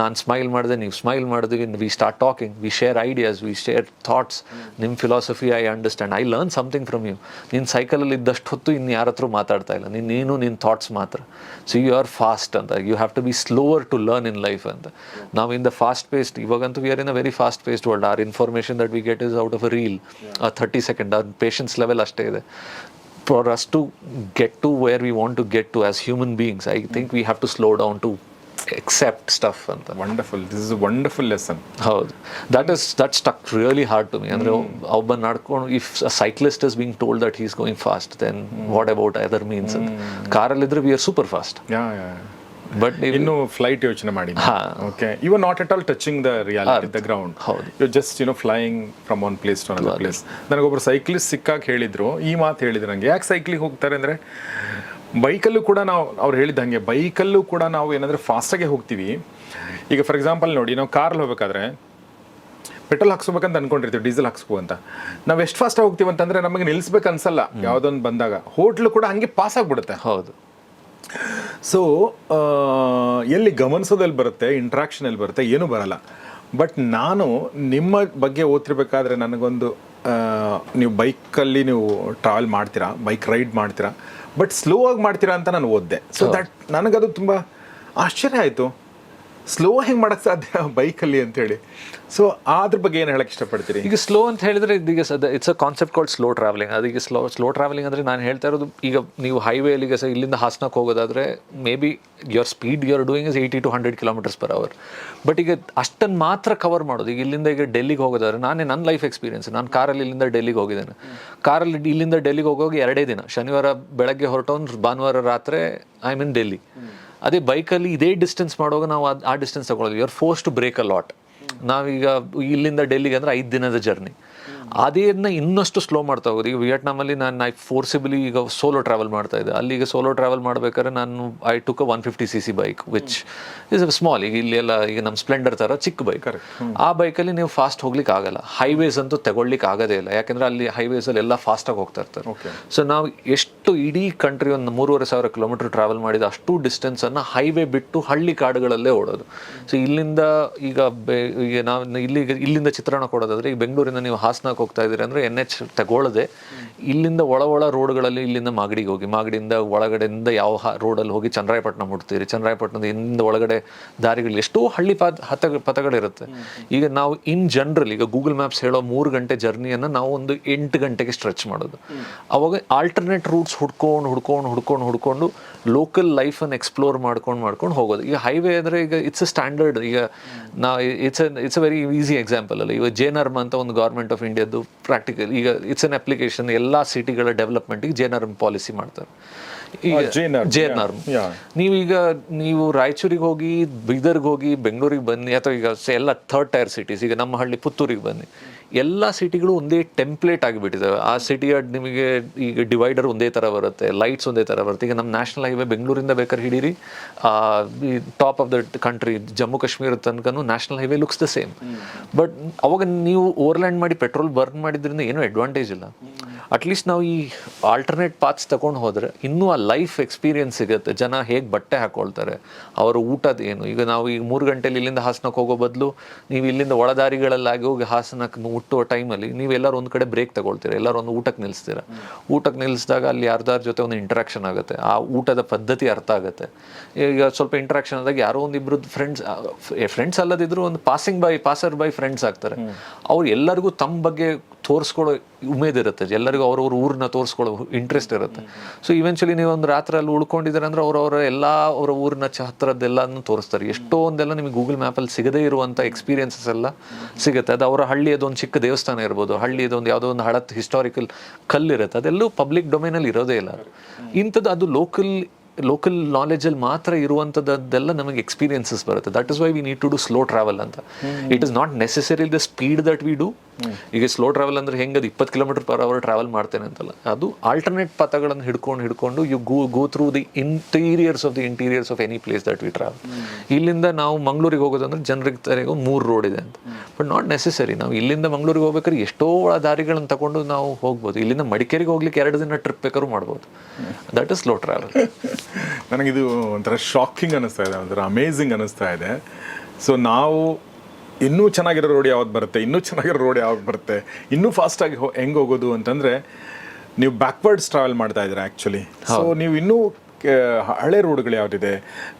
ನಾನು ಸ್ಮೈಲ್ ಮಾಡಿದೆ ನೀವು ಸ್ಮೈಲ್ ಮಾಡಿದ್ವಿ we start talking we share ideas we share thoughts ನಿಮ್ಮ philosophy I understand I learn something from you ನೀನು ಸೈಕಲಲ್ಲಿ ಇದ್ದಷ್ಟು ಹೊತ್ತು ಇನ್ನು ಯಾರ ಹತ್ರ ಮಾತಾಡ್ತಾ ಇಲ್ಲ. ನೀನು ನೀನು ನಿನ್ನ ಥಾಟ್ಸ್ ಮಾತ್ರ. ಸೊ ಯು ಆರ್ ಫಾಸ್ಟ್ ಅಂತ. You have to be slower learn in life ಅಂತ ನಾವು ಇನ್ ದ ಫಾಸ್ಟ್ ಪೇಸ್ಡ್ ಇವಾಗಂತೂ we are in a very fast paced world are information that we get is out of a reel ಆ thirty second ಆ patience level ಅಷ್ಟೇ ಇದೆ. For us to get to where we want to get to as human beings I think we have to slow down to accept stuff ಅಂತ wonderful this is wonderful lesson ಹೌದು. That is that stuck really hard to me ಅಂದರೆ ಒಬ್ಬ ನಡ್ಕೊಂಡು if a cyclist is being told that he's going fast then what about other means ಅಂತ ಕಾರಲ್ಲಿದ್ರೆ we are super fast but ಇನ್ನು flight ಯೋಚನೆ ಮಾಡಿ ಹಾ. Okay you are not at all touching the reality the ground. You just you know flying from one place to another place ನನಗೊಬ್ರು cyclist ಸಿಕ್ಕಾಗ ಹೇಳಿದ್ರು ಈ ಮಾತು ಹೇಳಿದ್ರು ನನಗೆ ಯಾಕೆ ಸೈಕ್ಲಿಗೆ ಹೋಗ್ತಾರೆ ಅಂದರೆ ಬೈಕಲ್ಲೂ ಕೂಡ ನಾವು ಅವ್ರು ಹೇಳಿದ ಹಾಗೆ ಬೈಕಲ್ಲೂ ಕೂಡ ನಾವು ಏನಂದರೆ ಫಾಸ್ಟಾಗೆ ಹೋಗ್ತೀವಿ. ಈಗ ಫಾರ್ ಎಕ್ಸಾಂಪಲ್ ನೋಡಿ ನಾವು ಕಾರಲ್ಲಿ ಹೋಗ್ಬೇಕಾದ್ರೆ ಪೆಟ್ರೋಲ್ ಹಾಕ್ಸ್ಬೇಕಂತ ಅನ್ಕೊಂಡಿರ್ತೀವಿ ಡೀಸೆಲ್ ಹಾಕ್ಸ್ಕೋ ಅಂತ. ನಾವು ಎಷ್ಟು ಫಾಸ್ಟ್ ಹೋಗ್ತೀವಿ ಅಂತಂದ್ರೆ ನಮಗೆ ನಿಲ್ಲಿಸ್ಬೇಕು ಅನ್ಸಲ್ಲ ಯಾವುದೊಂದು ಬಂದಾಗ. ಹೋಟ್ಲು ಕೂಡ ಹಂಗೆ ಪಾಸ್ ಆಗಿಬಿಡುತ್ತೆ. ಹೌದು. ಸೊ ಎಲ್ಲಿ ಗಮನಿಸೋದಲ್ಲಿ ಬರುತ್ತೆ ಇಂಟ್ರಾಕ್ಷನಲ್ಲಿ ಬರುತ್ತೆ ಏನೂ ಬರಲ್ಲ. ಬಟ್ ನಾನು ನಿಮ್ಮ ಬಗ್ಗೆ ಓದ್ತಿರ್ಬೇಕಾದ್ರೆ ನನಗೊಂದು ನೀವು ಬೈಕಲ್ಲಿ ನೀವು ಟ್ರಾವೆಲ್ ಮಾಡ್ತೀರಾ ಬೈಕ್ ರೈಡ್ ಮಾಡ್ತೀರಾ ಬಟ್ ಸ್ಲೋ ಆಗಿ ಮಾಡ್ತೀರಾ ಅಂತ ನಾನು ಓದಿದೆ. ಸೊ ದಟ್ ನನಗದು ತುಂಬ ಆಶ್ಚರ್ಯ ಆಯಿತು. ಸ್ಲೋ ಹೆಂಗೆ ಮಾಡೋಕ್ಕೆ ಸಾಧ್ಯ ಬೈಕಲ್ಲಿ ಅಂತೇಳಿ. ಸೊ ಅದ್ರ ಬಗ್ಗೆ ಏನು ಹೇಳಕ್ಕೆ ಇಷ್ಟಪಡ್ತೀರಿ? ಈಗ ಸ್ಲೋ ಅಂತ ಹೇಳಿದ್ರೆ ಇದೀಗ ಸದ it's a concept called slow traveling ಅದೀಗ ಸ್ಲೋ ಸ್ಲೋ ಟ್ರಾವೆಲಿಂಗ್ ಅಂದರೆ ನಾನು ಹೇಳ್ತಾ ಇರೋದು ಈಗ ನೀವು ಹೈವೇಲಿ ಈಗ ಸಹ ಇಲ್ಲಿಂದ ಹಾಸನಕ್ಕೆ ಹೋಗೋದಾದ್ರೆ may be your speed you are doing is eighty to hundred kilometres per hour but ಈಗ ಅಷ್ಟನ್ನು ಮಾತ್ರ ಕವರ್ ಮಾಡೋದು. ಈಗ ಇಲ್ಲಿಂದ ಈಗ ಡೆಲ್ಲಿಗೆ ಹೋಗೋದಾದ್ರೆ ನಾನೇ ನನ್ನ ಲೈಫ್ ಎಕ್ಸ್ಪೀರಿಯನ್ಸ್ ನಾನು ಕಾರಲ್ಲಿ ಇಲ್ಲಿಂದ ಡೆಲ್ಲಿಗೆ ಹೋಗಿದ್ದೇನೆ. ಕಾರಲ್ಲಿ ಇಲ್ಲಿಂದ ಡೆಲ್ಲಿಗೆ ಹೋಗೋಗಿ ಎರಡೇ ದಿನ. ಶನಿವಾರ ಬೆಳಗ್ಗೆ ಹೊರಟೋನ್, ಭಾನುವಾರ ರಾತ್ರಿ ಐ ಮೀನ್ ಡೆಲ್ಲಿ ಅದೇ ಬೈಕಲ್ಲಿ ಇದೇ ಡಿಸ್ಟೆನ್ಸ್ ಮಾಡುವಾಗ ನಾವು ಆ ಡಿಸ್ಟೆನ್ಸ್ ತಗೊಳ್ಳೋದು. You are forced to brake a lot ನಾವೀಗ ಇಲ್ಲಿಂದ ಡೆಲ್ಲಿಗೆ ಅಂದರೆ ಐದು ದಿನದ ಜರ್ನಿ ಅದೇನ ಇನ್ನಷ್ಟು ಸ್ಲೋ ಮಾಡ್ತಾ ಹೋಗೋದು. ಈಗ ವಿಯಟ್ನಾಮಲ್ಲಿ ನಾನು ಐ ಫೋರ್ಸಿಬಲಿ ಈಗ ಸೋಲೋ ಟ್ರಾವೆಲ್ ಮಾಡ್ತಾ ಇದ್ದೆ. ಅಲ್ಲಿ ಈಗ ಸೋಲೋ ಟ್ರಾವೆಲ್ ಮಾಡ್ಬೇಕಾದ್ರೆ ನಾನು I took one fifty C C bike which is small ಈಗ ಇಲ್ಲಿ ಎಲ್ಲ ಈಗ ನಮ್ಮ ಸ್ಪ್ಲೆಂಡರ್ ಥರ ಚಿಕ್ಕ ಬೈಕ್ ಆ ಬೈಕಲ್ಲಿ ನೀವು ಫಾಸ್ಟ್ ಹೋಗ್ಲಿಕ್ಕೆ ಆಗಲ್ಲ. ಹೈವೇಸ್ ಅಂತೂ ತಗೊಳ್ಲಿಕ್ಕೆ ಆಗೋದೇ ಇಲ್ಲ. ಯಾಕಂದ್ರೆ ಅಲ್ಲಿ ಹೈವೇಸಲ್ಲಿ ಎಲ್ಲ ಫಾಸ್ಟಾಗಿ ಹೋಗ್ತಾ ಇರ್ತಾರೆ. ಸೊ ನಾವು ಎಷ್ಟು ಇಡೀ ಕಂಟ್ರಿ ಒಂದು ಮೂರುವರೆ ಸಾವಿರ ಕಿಲೋಮೀಟರ್ ಟ್ರಾವೆಲ್ ಮಾಡಿದ ಅಷ್ಟು ಡಿಸ್ಟೆನ್ಸನ್ನು ಅನ್ನ ಹೈವೇ ಬಿಟ್ಟು ಹಳ್ಳಿ ಕಾಡುಗಳಲ್ಲೇ ಓಡೋದು. ಸೊ ಇಲ್ಲಿಂದ ಈಗ ಬೆ- ಈಗ ನಾವು ಇಲ್ಲಿ ಇಲ್ಲಿಂದ ಚಿತ್ರಣ ಕೊಡೋದಾದ್ರೆ ಈಗ ಬೆಂಗಳೂರಿಂದ ನೀವು ಹೋಗ್ತಾ ಇದ್ದೀರಿ ಅಂದರೆ ಎನ್ ಎಚ್ ತಗೊಳ್ಳದೆ ಇಲ್ಲಿಂದ ಒಳ ಒಳ ರೋಡ್ಗಳಲ್ಲಿ ಇಲ್ಲಿಂದ ಮಾಗಡಿಗೆ ಹೋಗಿ. ಮಾಗಡಿಯಿಂದ ಒಳಗಡೆಯಿಂದ ಯಾವ ರೋಡಲ್ಲಿ ಹೋಗಿ ಚಂದ್ರಾಯಪಟ್ಟಣ ಮುಟ್ತೀರಿ ಚಂದ್ರಾಯಪಟ್ಟಣದ ಇಂದ ಒಳಗಡೆ ದಾರಿಗಳು ಎಷ್ಟೋ ಹಳ್ಳಿ ಪಾದ ಹತ ಪಥಗಳಿರುತ್ತೆ. ಈಗ ನಾವು ಇನ್ ಜನರಲ್ ಈಗ ಗೂಗಲ್ ಮ್ಯಾಪ್ಸ್ ಹೇಳೋ ಮೂರು ಗಂಟೆ ಜರ್ನಿಯನ್ನು ನಾವು ಒಂದು ಎಂಟು ಗಂಟೆಗೆ ಸ್ಟ್ರೆಚ್ ಮಾಡೋದು. ಅವಾಗ ಆಲ್ಟರ್ನೇಟ್ ರೂಟ್ಸ್ ಹುಡ್ಕೊಂಡು ಹುಡ್ಕೊಂಡು ಹುಡ್ಕೊಂಡು ಹುಡ್ಕೊಂಡು ಲೋಕಲ್ ಲೈಫನ್ನು ಎಕ್ಸ್ಪ್ಲೋರ್ ಮಾಡ್ಕೊಂಡು ಮಾಡ್ಕೊಂಡು ಹೋಗೋದು. ಈಗ ಹೈವೇ ಅಂದರೆ ಈಗ ಇಟ್ಸ್ ಅ ಸ್ಟ್ಯಾಂಡರ್ಡ್ ಈಗ ನಾ it's it's a very easy example ಅಲ್ಲ. ಈಗ ಜೇನರ್ಮ್ ಅಂತ ಒಂದು ಗೌರ್ಮೆಂಟ್ ಆಫ್ ಇಂಡಿಯಾದ್ದು ಪ್ರಾಕ್ಟಿಕಲ್ ಈಗ ಇಟ್ಸ್ ಅನ್ ಅಪ್ಲಿಕೇಶನ್ ಎಲ್ಲ ಸಿಟಿಗಳ ಡೆವಲಪ್ಮೆಂಟ್ಗೆ ಜೇನರ್ಮ್ ಪಾಲಿಸಿ ಮಾಡ್ತಾರೆ. ಈಗ ಜೇನರ್ಮ್ yeah. ನೀವೀಗ ನೀವು ರಾಯಚೂರಿಗೆ ಹೋಗಿ ಬೀದರ್ಗೆ ಹೋಗಿ ಬೆಂಗಳೂರಿಗೆ ಬನ್ನಿ ಅಥವಾ ಈಗ ಎಲ್ಲ ಥರ್ಡ್ ಟೈರ್ ಸಿಟೀಸ್ ಈಗ ನಮ್ಮ ಹಳ್ಳಿ ಪುತ್ತೂರಿಗೆ ಬನ್ನಿ. ಎಲ್ಲ ಸಿಟಿಗಳು ಒಂದೇ ಟೆಂಪ್ಲೇಟ್ ಆಗಿಬಿಟ್ಟಿದ್ದಾವೆ ಆ ಸಿಟಿಯ ನಿಮಗೆ ಈಗ ಡಿವೈಡರ್ ಒಂದೇ ಥರ ಬರುತ್ತೆ ಲೈಟ್ಸ್ ಒಂದೇ ಥರ ಬರುತ್ತೆ. ಈಗ ನಮ್ಮ ನ್ಯಾಷನಲ್ ಹೈವೇ ಬೆಂಗಳೂರಿಂದ ಬೇಕಾದ್ರೆ ಹಿಡೀರಿ. Top of the country Jammu Kashmir ತನಕನೂ national highway looks the same but ಅವಾಗ ನೀವು ಓವರ್ಲ್ಯಾಂಡ್ ಮಾಡಿ ಪೆಟ್ರೋಲ್ ಬರ್ನ್ ಮಾಡಿದ್ರಿಂದ ಏನೂ ಅಡ್ವಾಂಟೇಜ್ ಇಲ್ಲ. ಅಟ್ಲೀಸ್ಟ್ ನಾವು ಈ ಆಲ್ಟರ್ನೇಟ್ ಪಾತ್ಸ್ ತಗೊಂಡು ಹೋದರೆ ಇನ್ನೂ ಆ ಲೈಫ್ ಎಕ್ಸ್ಪೀರಿಯನ್ಸ್ ಸಿಗುತ್ತೆ. ಜನ ಹೇಗೆ ಬಟ್ಟೆ ಹಾಕೊಳ್ತಾರೆ ಅವರ ಊಟದ ಏನು? ಈಗ ನಾವು ಈಗ ಮೂರು ಗಂಟೆಲಿ ಇಲ್ಲಿಂದ ಹಾಸನಕ್ಕೆ ಹೋಗೋ ಬದಲು ನೀವು ಇಲ್ಲಿಂದ ಒಳದಾರಿಗಳಲ್ಲಾಗಿ ಹೋಗಿ ಹಾಸನಕ್ಕೆ ಮುಟ್ಟುವ ಟೈಮಲ್ಲಿ ನೀವು ಎಲ್ಲರೂ ಒಂದು ಕಡೆ ಬ್ರೇಕ್ ತಗೊಳ್ತೀರ ಎಲ್ಲರೂ ಒಂದು ಊಟಕ್ಕೆ ನಿಲ್ಲಿಸ್ತೀರ ಊಟಕ್ಕೆ ನಿಲ್ಲಿಸಿದಾಗ ಅಲ್ಲಿ ಯಾರ್ದಾರ ಜೊತೆ ಒಂದು ಇಂಟ್ರಾಕ್ಷನ್ ಆಗುತ್ತೆ ಆ ಊಟದ ಪದ್ಧತಿ ಅರ್ಥ ಆಗುತ್ತೆ. ಈಗ ಸ್ವಲ್ಪ ಇಂಟ್ರಾಕ್ಷನ್ ಆದಾಗ ಯಾರೋ ಒಂದು ಇಬ್ಬರು ಫ್ರೆಂಡ್ಸ್ ಫ್ರೆಂಡ್ಸ್ ಅಲ್ಲದಿದ್ದರೂ ಒಂದು passing by passer by friends ಆಗ್ತಾರೆ. ಅವ್ರು ಎಲ್ಲರಿಗೂ ತಮ್ಮ ಬಗ್ಗೆ ತೋರಿಸ್ಕೊಳ್ಳೋ ಉಮೇದಿರುತ್ತೆ ಎಲ್ಲರಿಗೂ ಅವ್ರವ್ರ ಊರನ್ನ ತೋರಿಸ್ಕೊಳ್ಳೋ ಇಂಟ್ರೆಸ್ಟ್ ಇರುತ್ತೆ. ಸೊ ಇವೆನ್ಚುಲಿ ನೀವು ಒಂದು ರಾತ್ರಿ ಅಲ್ಲಿ ಉಳ್ಕೊಂಡಿದ್ದೀರ ಅಂದ್ರೆ ಅವ್ರವ್ರ ಎಲ್ಲ ಅವರ ಊರಿನ ಚ, ಹತ್ರದ್ದೆಲ್ಲನೂ ತೋರಿಸ್ತಾರೆ. ಎಷ್ಟೋ ಒಂದೆಲ್ಲ ನಿಮಗೆ ಗೂಗಲ್ ಮ್ಯಾಪಲ್ಲಿ ಸಿಗದೇ ಇರುವಂಥ ಎಕ್ಸ್ಪೀರಿಯನ್ಸಸ್ ಎಲ್ಲ ಸಿಗುತ್ತೆ. ಅದು ಅವರ ಹಳ್ಳಿಯದೊಂದು ಚಿಕ್ಕ ದೇವಸ್ಥಾನ ಇರ್ಬೋದು. ಹಳ್ಳಿಯದೊಂದು ಯಾವುದೋ ಒಂದು ಹಳತ್ ಹಿಸ್ಟಾರಿಕಲ್ ಕಲ್ಲಿರುತ್ತೆ ಅದೆಲ್ಲೂ ಪಬ್ಲಿಕ್ ಡೊಮೈನಲ್ಲಿ ಇರೋದೇ ಇಲ್ಲ. ಇಂಥದ್ದು ಅದು ಲೋಕಲ್ ಲೋಕಲ್ ನಾಲೆಜಲ್ಲಿ ಮಾತ್ರ ಇರುವಂಥದ್ದೆಲ್ಲ ನಮಗೆ ಎಕ್ಸ್ಪೀರಿಯನ್ಸಸ್ ಬರುತ್ತೆ. That is why we need to do slow travel ಅಂತ. It is not necessary the speed that we do ಈಗ ಸ್ಲೋ ಟ್ರಾವೆಲ್ ಅಂದ್ರೆ ಹೆಂಗೆ ಅದು ಇಪ್ಪತ್ತು ಕಿಲೋಮೀಟರ್ ಪರ್ ಅವರ್ ಟ್ರಾವೆಲ್ ಮಾಡ್ತೇನೆ ಅಂತಲ್ಲ. ಅದು ಆಲ್ಟರ್ನೇಟ್ ಪಥಗಳನ್ನು ಹಿಡ್ಕೊಂಡು ಹಿಡ್ಕೊಂಡು you go go through the interiors of the interiors of any place that we travel ಇಲ್ಲಿಂದ ನಾವು ಮಂಗಳೂರಿಗೆ ಹೋಗೋದಂದ್ರೆ ಜನರಿಗೆ ತರೆಗೆ ಮೂರು ರೋಡ್ ಇದೆ ಅಂತ. ಬಟ್ ನಾಟ್ ನೆಸೆಸರಿ ನಾವು ಇಲ್ಲಿಂದ ಮಂಗಳೂರಿಗೆ ಹೋಗ್ಬೇಕಾದ್ರೆ ಎಷ್ಟೋ ಒಳ ದಾರಿಗಳನ್ನು ತಗೊಂಡು ನಾವು ಹೋಗ್ಬೋದು. ಇಲ್ಲಿಂದ ಮಡಿಕೇರಿಗೆ ಹೋಗ್ಲಿಕ್ಕೆ ಎರಡು ದಿನ ಟ್ರಿಪ್ ಬೇಕಾದ್ರೂ ಮಾಡ್ಬೋದು. ದಟ್ ಇಸ್ ಸ್ಲೋ ಟ್ರಾವೆಲ್ ನನಗಿದು ಒಂಥರ ಶಾಕಿಂಗ್ ಅನ್ನಿಸ್ತಾ ಇದೆ ಒಂಥರ ಅಮೇಝಿಂಗ್ ಅನ್ನಿಸ್ತಾ ಇದೆ. ಸೊ ನಾವು ಇನ್ನೂ ಚೆನ್ನಾಗಿರೋ ರೋಡ್ ಯಾವ್ದು ಬರುತ್ತೆ? ಇನ್ನೂ ಚೆನ್ನಾಗಿರೋ ರೋಡ್ ಯಾವಾಗ ಬರುತ್ತೆ? ಇನ್ನೂ ಫಾಸ್ಟಾಗಿ ಹೆಂಗೆ ಹೋಗೋದು ಅಂತಂದರೆ ನೀವು ಬ್ಯಾಕ್ವರ್ಡ್ಸ್ ಟ್ರಾವೆಲ್ ಮಾಡ್ತಾ ಇದ್ದೀರಾ ಆ್ಯಕ್ಚುಲಿ ಸೊ ನೀವು ಇನ್ನೂ ಹಳೆ ರೋಡ್ಗಳು ಯಾವುದಿದೆ?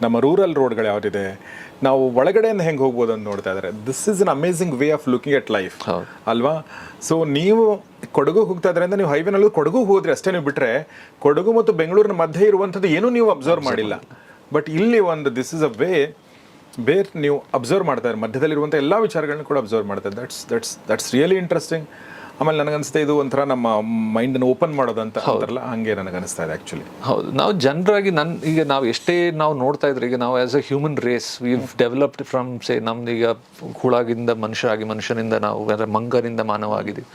ನಮ್ಮ ರೂರಲ್ ರೋಡ್ಗಳು ಯಾವುದಿದೆ? ನಾವು ಒಳಗಡೆಯಿಂದ ಹೆಂಗೆ ಹೋಗ್ಬೋದು ಅಂತ ನೋಡ್ತಾ ಇದ್ದಾರೆ. This is an amazing way of looking at life ಅಲ್ವಾ? ಸೊ ನೀವು ಕೊಡಗು ಹೋಗ್ತಾ ಇದ್ರೆ ಅಂದ್ರೆ ನೀವು ಹೈವೇನಲ್ಲೂ ಕೊಡಗು ಹೋದ್ರೆ ಅಷ್ಟೇ ನೀವು ಬಿಟ್ಟರೆ ಕೊಡಗು ಮತ್ತು ಬೆಂಗಳೂರಿನ ಮಧ್ಯೆ ಇರುವಂಥದ್ದು ಏನೂ ನೀವು ಅಬ್ಸರ್ವ್ ಮಾಡಿಲ್ಲ. ಬಟ್ ಇಲ್ಲಿ ಒಂದು ದಿಸ್ ಇಸ್ ಅ ವೇ ಬೇರ್ ನೀವು ಅಬ್ಸರ್ವ್ ಮಾಡ್ತಾ ಇದ್ದಾರೆ ಮಧ್ಯದಲ್ಲಿರುವಂಥ ಎಲ್ಲ ವಿಚಾರಗಳನ್ನ ಕೂಡ ಅಬ್ಸರ್ವ್ ಮಾಡ್ತಾರೆ that's that's that's really interesting ಆಮೇಲೆ ನನಗನ್ಸುತ್ತೆ ಇದು ಒಂಥರ ನಮ್ಮ ಮೈಂಡನ್ನು ಓಪನ್ ಮಾಡೋದಂತ ಹೌದಲ್ಲ ಹಂಗೆ ನನಗನ್ನಿಸ್ತಾ ಇದೆ ಆ್ಯಕ್ಚುಲಿ ಹೌದು. ನಾವು ಜನರಾಗಿ ನನ್ನ ಈಗ ನಾವು ಎಷ್ಟೇ ನಾವು ನೋಡ್ತಾ ಇದ್ರೆ ಈಗ ನಾವು as a human race we developed from say ನಮ್ದು ಈಗ ಹುಳಾಗಿಂದ ಮನುಷ್ಯ ಆಗಿ ಮನುಷ್ಯನಿಂದ ನಾವು ಅಂದರೆ ಮಂಗನಿಂದ ಮಾನವ ಆಗಿದ್ದೀವಿ.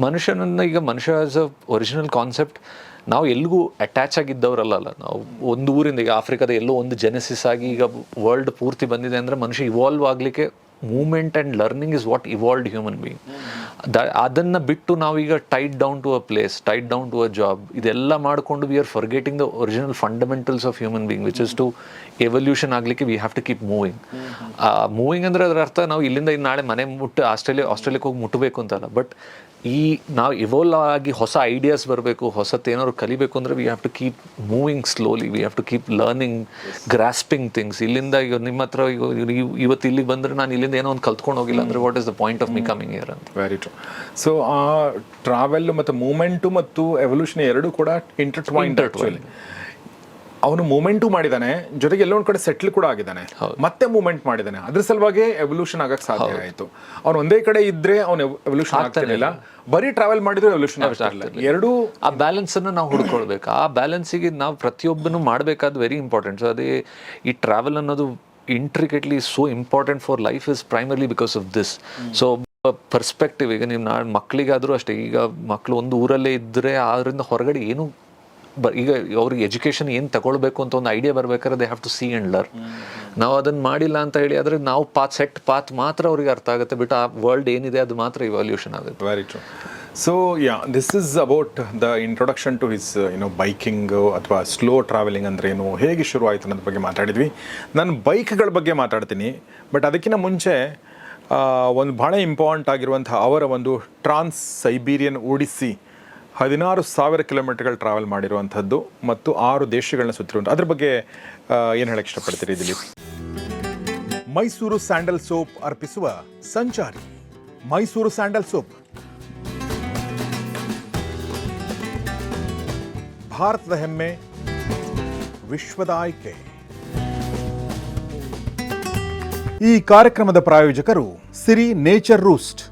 ಮನುಷ್ಯನನ್ನು ಈಗ ಮನುಷ್ಯ ಆ್ಯಸ್ ಅ ಒರಿಜಿನಲ್ ಕಾನ್ಸೆಪ್ಟ್ ನಾವು ಎಲ್ಲಿಗೂ ಅಟ್ಯಾಚ್ ಆಗಿದ್ದವರಲ್ಲ ಅಲ್ಲ ನಾವು ಒಂದು ಊರಿಂದ ಈಗ ಆಫ್ರಿಕಾದ ಎಲ್ಲೋ ಒಂದು ಜೆನೆಸಿಸ್ ಆಗಿ ಈಗ ವರ್ಲ್ಡ್ ಪೂರ್ತಿ ಬಂದಿದೆ ಅಂದರೆ ಮನುಷ್ಯ ಇವಾಲ್ವ್ ಆಗಲಿಕ್ಕೆ movement and learning is what evolved human being the ಅದನ್ನು ಬಿಟ್ಟು ನಾವೀಗ tied down to a place tied down to a job ಇದೆಲ್ಲ ಮಾಡಿಕೊಂಡು we are forgetting the original fundamentals of human being which is to evolution ಆಗಲಿಕ್ಕೆ we have to keep moving moving ಅಂದರೆ ಅದರ ಅರ್ಥ ನಾವು ಇಲ್ಲಿಂದ ಇನ್ನು ನಾಳೆ ಮನೆ ಮುಟ್ಟು ಆಸ್ಟ್ರೇಲಿಯಾ ಆಸ್ಟ್ರೇಲಿಯಾಕ್ಕೆ ಹೋಗಿ ಮುಟ್ಟಬೇಕು ಅಂತಲ್ಲ. ಬಟ್ ಈ ನಾವು ಇವಾಲ್ವ್ ಆಗಿ ಹೊಸ ಐಡಿಯಾಸ್ ಬರಬೇಕು ಹೊಸತ್ತು ಏನಾದ್ರು ಕಲಿಬೇಕು ಅಂದರೆ we have to keep moving slowly we have to keep learning grasping things ಇಲ್ಲಿಂದ ಈಗ ನಿಮ್ಮ ಹತ್ರ ಈಗ ಇವತ್ತು ಇಲ್ಲಿಗೆ ಬಂದರೆ ನಾನು ಇಲ್ಲಿಂದ ಏನೋ ಒಂದು ಕಲ್ತ್ಕೊಂಡು ಹೋಗಿಲ್ಲ ಅಂದರೆ what is the point of me coming year ಅಂತ. ವೆರಿ ಟ್ರೂ ಸೊ ಆ ಟ್ರಾವೆಲ್ ಮತ್ತು ಮೂಮೆಂಟು ಮತ್ತು ಎವಲ್ಯೂಷನ್ ಎರಡೂ ಕೂಡ ಇಂಟರ್ಟ್ವೈಂಡ್ ಅವನು ಮೂಮೆಂಟು ಮಾಡಿದಾನೆ ಜೊತೆಗೆ ಎಲ್ಲೋ ಒಂದ್ ಕಡೆ ಸೆಟ್ಲ್ ಕೂಡ ಆಗಿದ್ದಾನೆ ಮತ್ತೆ ಮೂವ್ಮೆಂಟ್ ಮಾಡಿದಾನೆ. ಅದ್ರ ಸಲುವಾಗಿ ಎವಲ್ಯೂಷನ್ ಆಗಕ್ಕೆ ಸಾಧ್ಯ ಆಯಿತು. ಅವ್ನು ಒಂದೇ ಕಡೆ ಇದ್ರೆ ಅವ್ನು ಎವಲ್ಯೂಷನ್ ಆಗ್ತಿರ್ಲಿಲ್ಲ ಬರೀ ಟ್ರಾವೆಲ್ ಮಾಡಿದ್ರು ಎವಲ್ಯೂಷನ್ ಎರಡು ಎರಡೂ ಆ ಬ್ಯಾಲೆನ್ಸನ್ನು ನಾವು ಹುಡ್ಕೊಳ್ಬೇಕು. ಆ ಬ್ಯಾಲೆನ್ಸಿಗೆ ನಾವು ಪ್ರತಿಯೊಬ್ಬನು ಮಾಡಬೇಕಾದ ವೆರಿ ಇಂಪಾರ್ಟೆಂಟ್ ಸೊ ಅದೇ ಈ ಟ್ರಾವೆಲ್ ಅನ್ನೋದು intricately so important for life is primarily because of this so perspective ಈಗ ನೀವು ನಾಳೆ ಮಕ್ಕಳಿಗಾದರೂ ಅಷ್ಟೇ ಈಗ ಮಕ್ಕಳು ಒಂದು ಊರಲ್ಲೇ ಇದ್ದರೆ ಅದರಿಂದ ಹೊರಗಡೆ ಏನು ಬ ಈಗ ಅವ್ರಿಗೆ ಎಜುಕೇಷನ್ ಏನು ತಗೊಳ್ಬೇಕು ಅಂತ ಒಂದು ಐಡಿಯಾ ಬರ್ಬೇಕಾದ್ರೆ they have to see and learn ನಾವು ಅದನ್ನು ಮಾಡಿಲ್ಲ ಅಂತ ಹೇಳಿ ಆದರೆ ನಾವು ಪಾತ್ ಸೆಟ್ ಪಾತ್ ಮಾತ್ರ ಅವ್ರಿಗೆ ಅರ್ಥ ಆಗುತ್ತೆ. ಬಿಟ್ಟು ಆ ವರ್ಲ್ಡ್ ಏನಿದೆ ಅದು ಮಾತ್ರ ಇವಾಲ್ಯೂಷನ್ ಆಗುತ್ತೆ. Very true so yeah this is about the introduction to his ಏನೋ ಬೈಕಿಂಗ್ ಅಥವಾ ಸ್ಲೋ ಟ್ರಾವೆಲಿಂಗ್ ಅಂದ್ರೆ ಏನು? ಹೇಗೆ ಶುರು ಆಯಿತು ಅನ್ನೋದ್ರ ಬಗ್ಗೆ ಮಾತಾಡಿದ್ವಿ. ನಾನು ಬೈಕ್ಗಳ ಬಗ್ಗೆ ಮಾತಾಡ್ತೀನಿ. ಬಟ್ ಅದಕ್ಕಿಂತ ಮುಂಚೆ ಒಂದು ಭಾಳ ಇಂಪಾರ್ಟೆಂಟ್ ಆಗಿರುವಂಥ ಅವರ ಒಂದು ಟ್ರಾನ್ಸ್ ಸೈಬೀರಿಯನ್ ಓಡಿಸಿ ಹದಿನಾರು ಸಾವಿರ ಕಿಲೋಮೀಟರ್ಗಳು ಟ್ರಾವೆಲ್ ಮಾಡಿರುವಂಥದ್ದು ಮತ್ತು ಆರು ದೇಶಗಳನ್ನ ಸುತ್ತಿರುವಂಥ ಅದ್ರ ಬಗ್ಗೆ ಏನು ಹೇಳಕ್ಕೆ ಇಷ್ಟಪಡ್ತೀರಿ ದಿಲೀಪ್ ಮೈಸೂರು ಸ್ಯಾಂಡಲ್ ಸೋಪ್ ಅರ್ಪಿಸುವ ಸಂಚಾರಿ, ಮೈಸೂರು ಸ್ಯಾಂಡಲ್ ಸೋಪ್. ಭಾರತದ ಹೆಮ್ಮೆ, ವಿಶ್ವದ ಆಯ್ಕೆ. ಈ ಕಾರ್ಯಕ್ರಮದ ಪ್ರಾಯೋಜಕರು ಸಿರಿ ನೇಚರ್ ರೂಸ್ಟ್.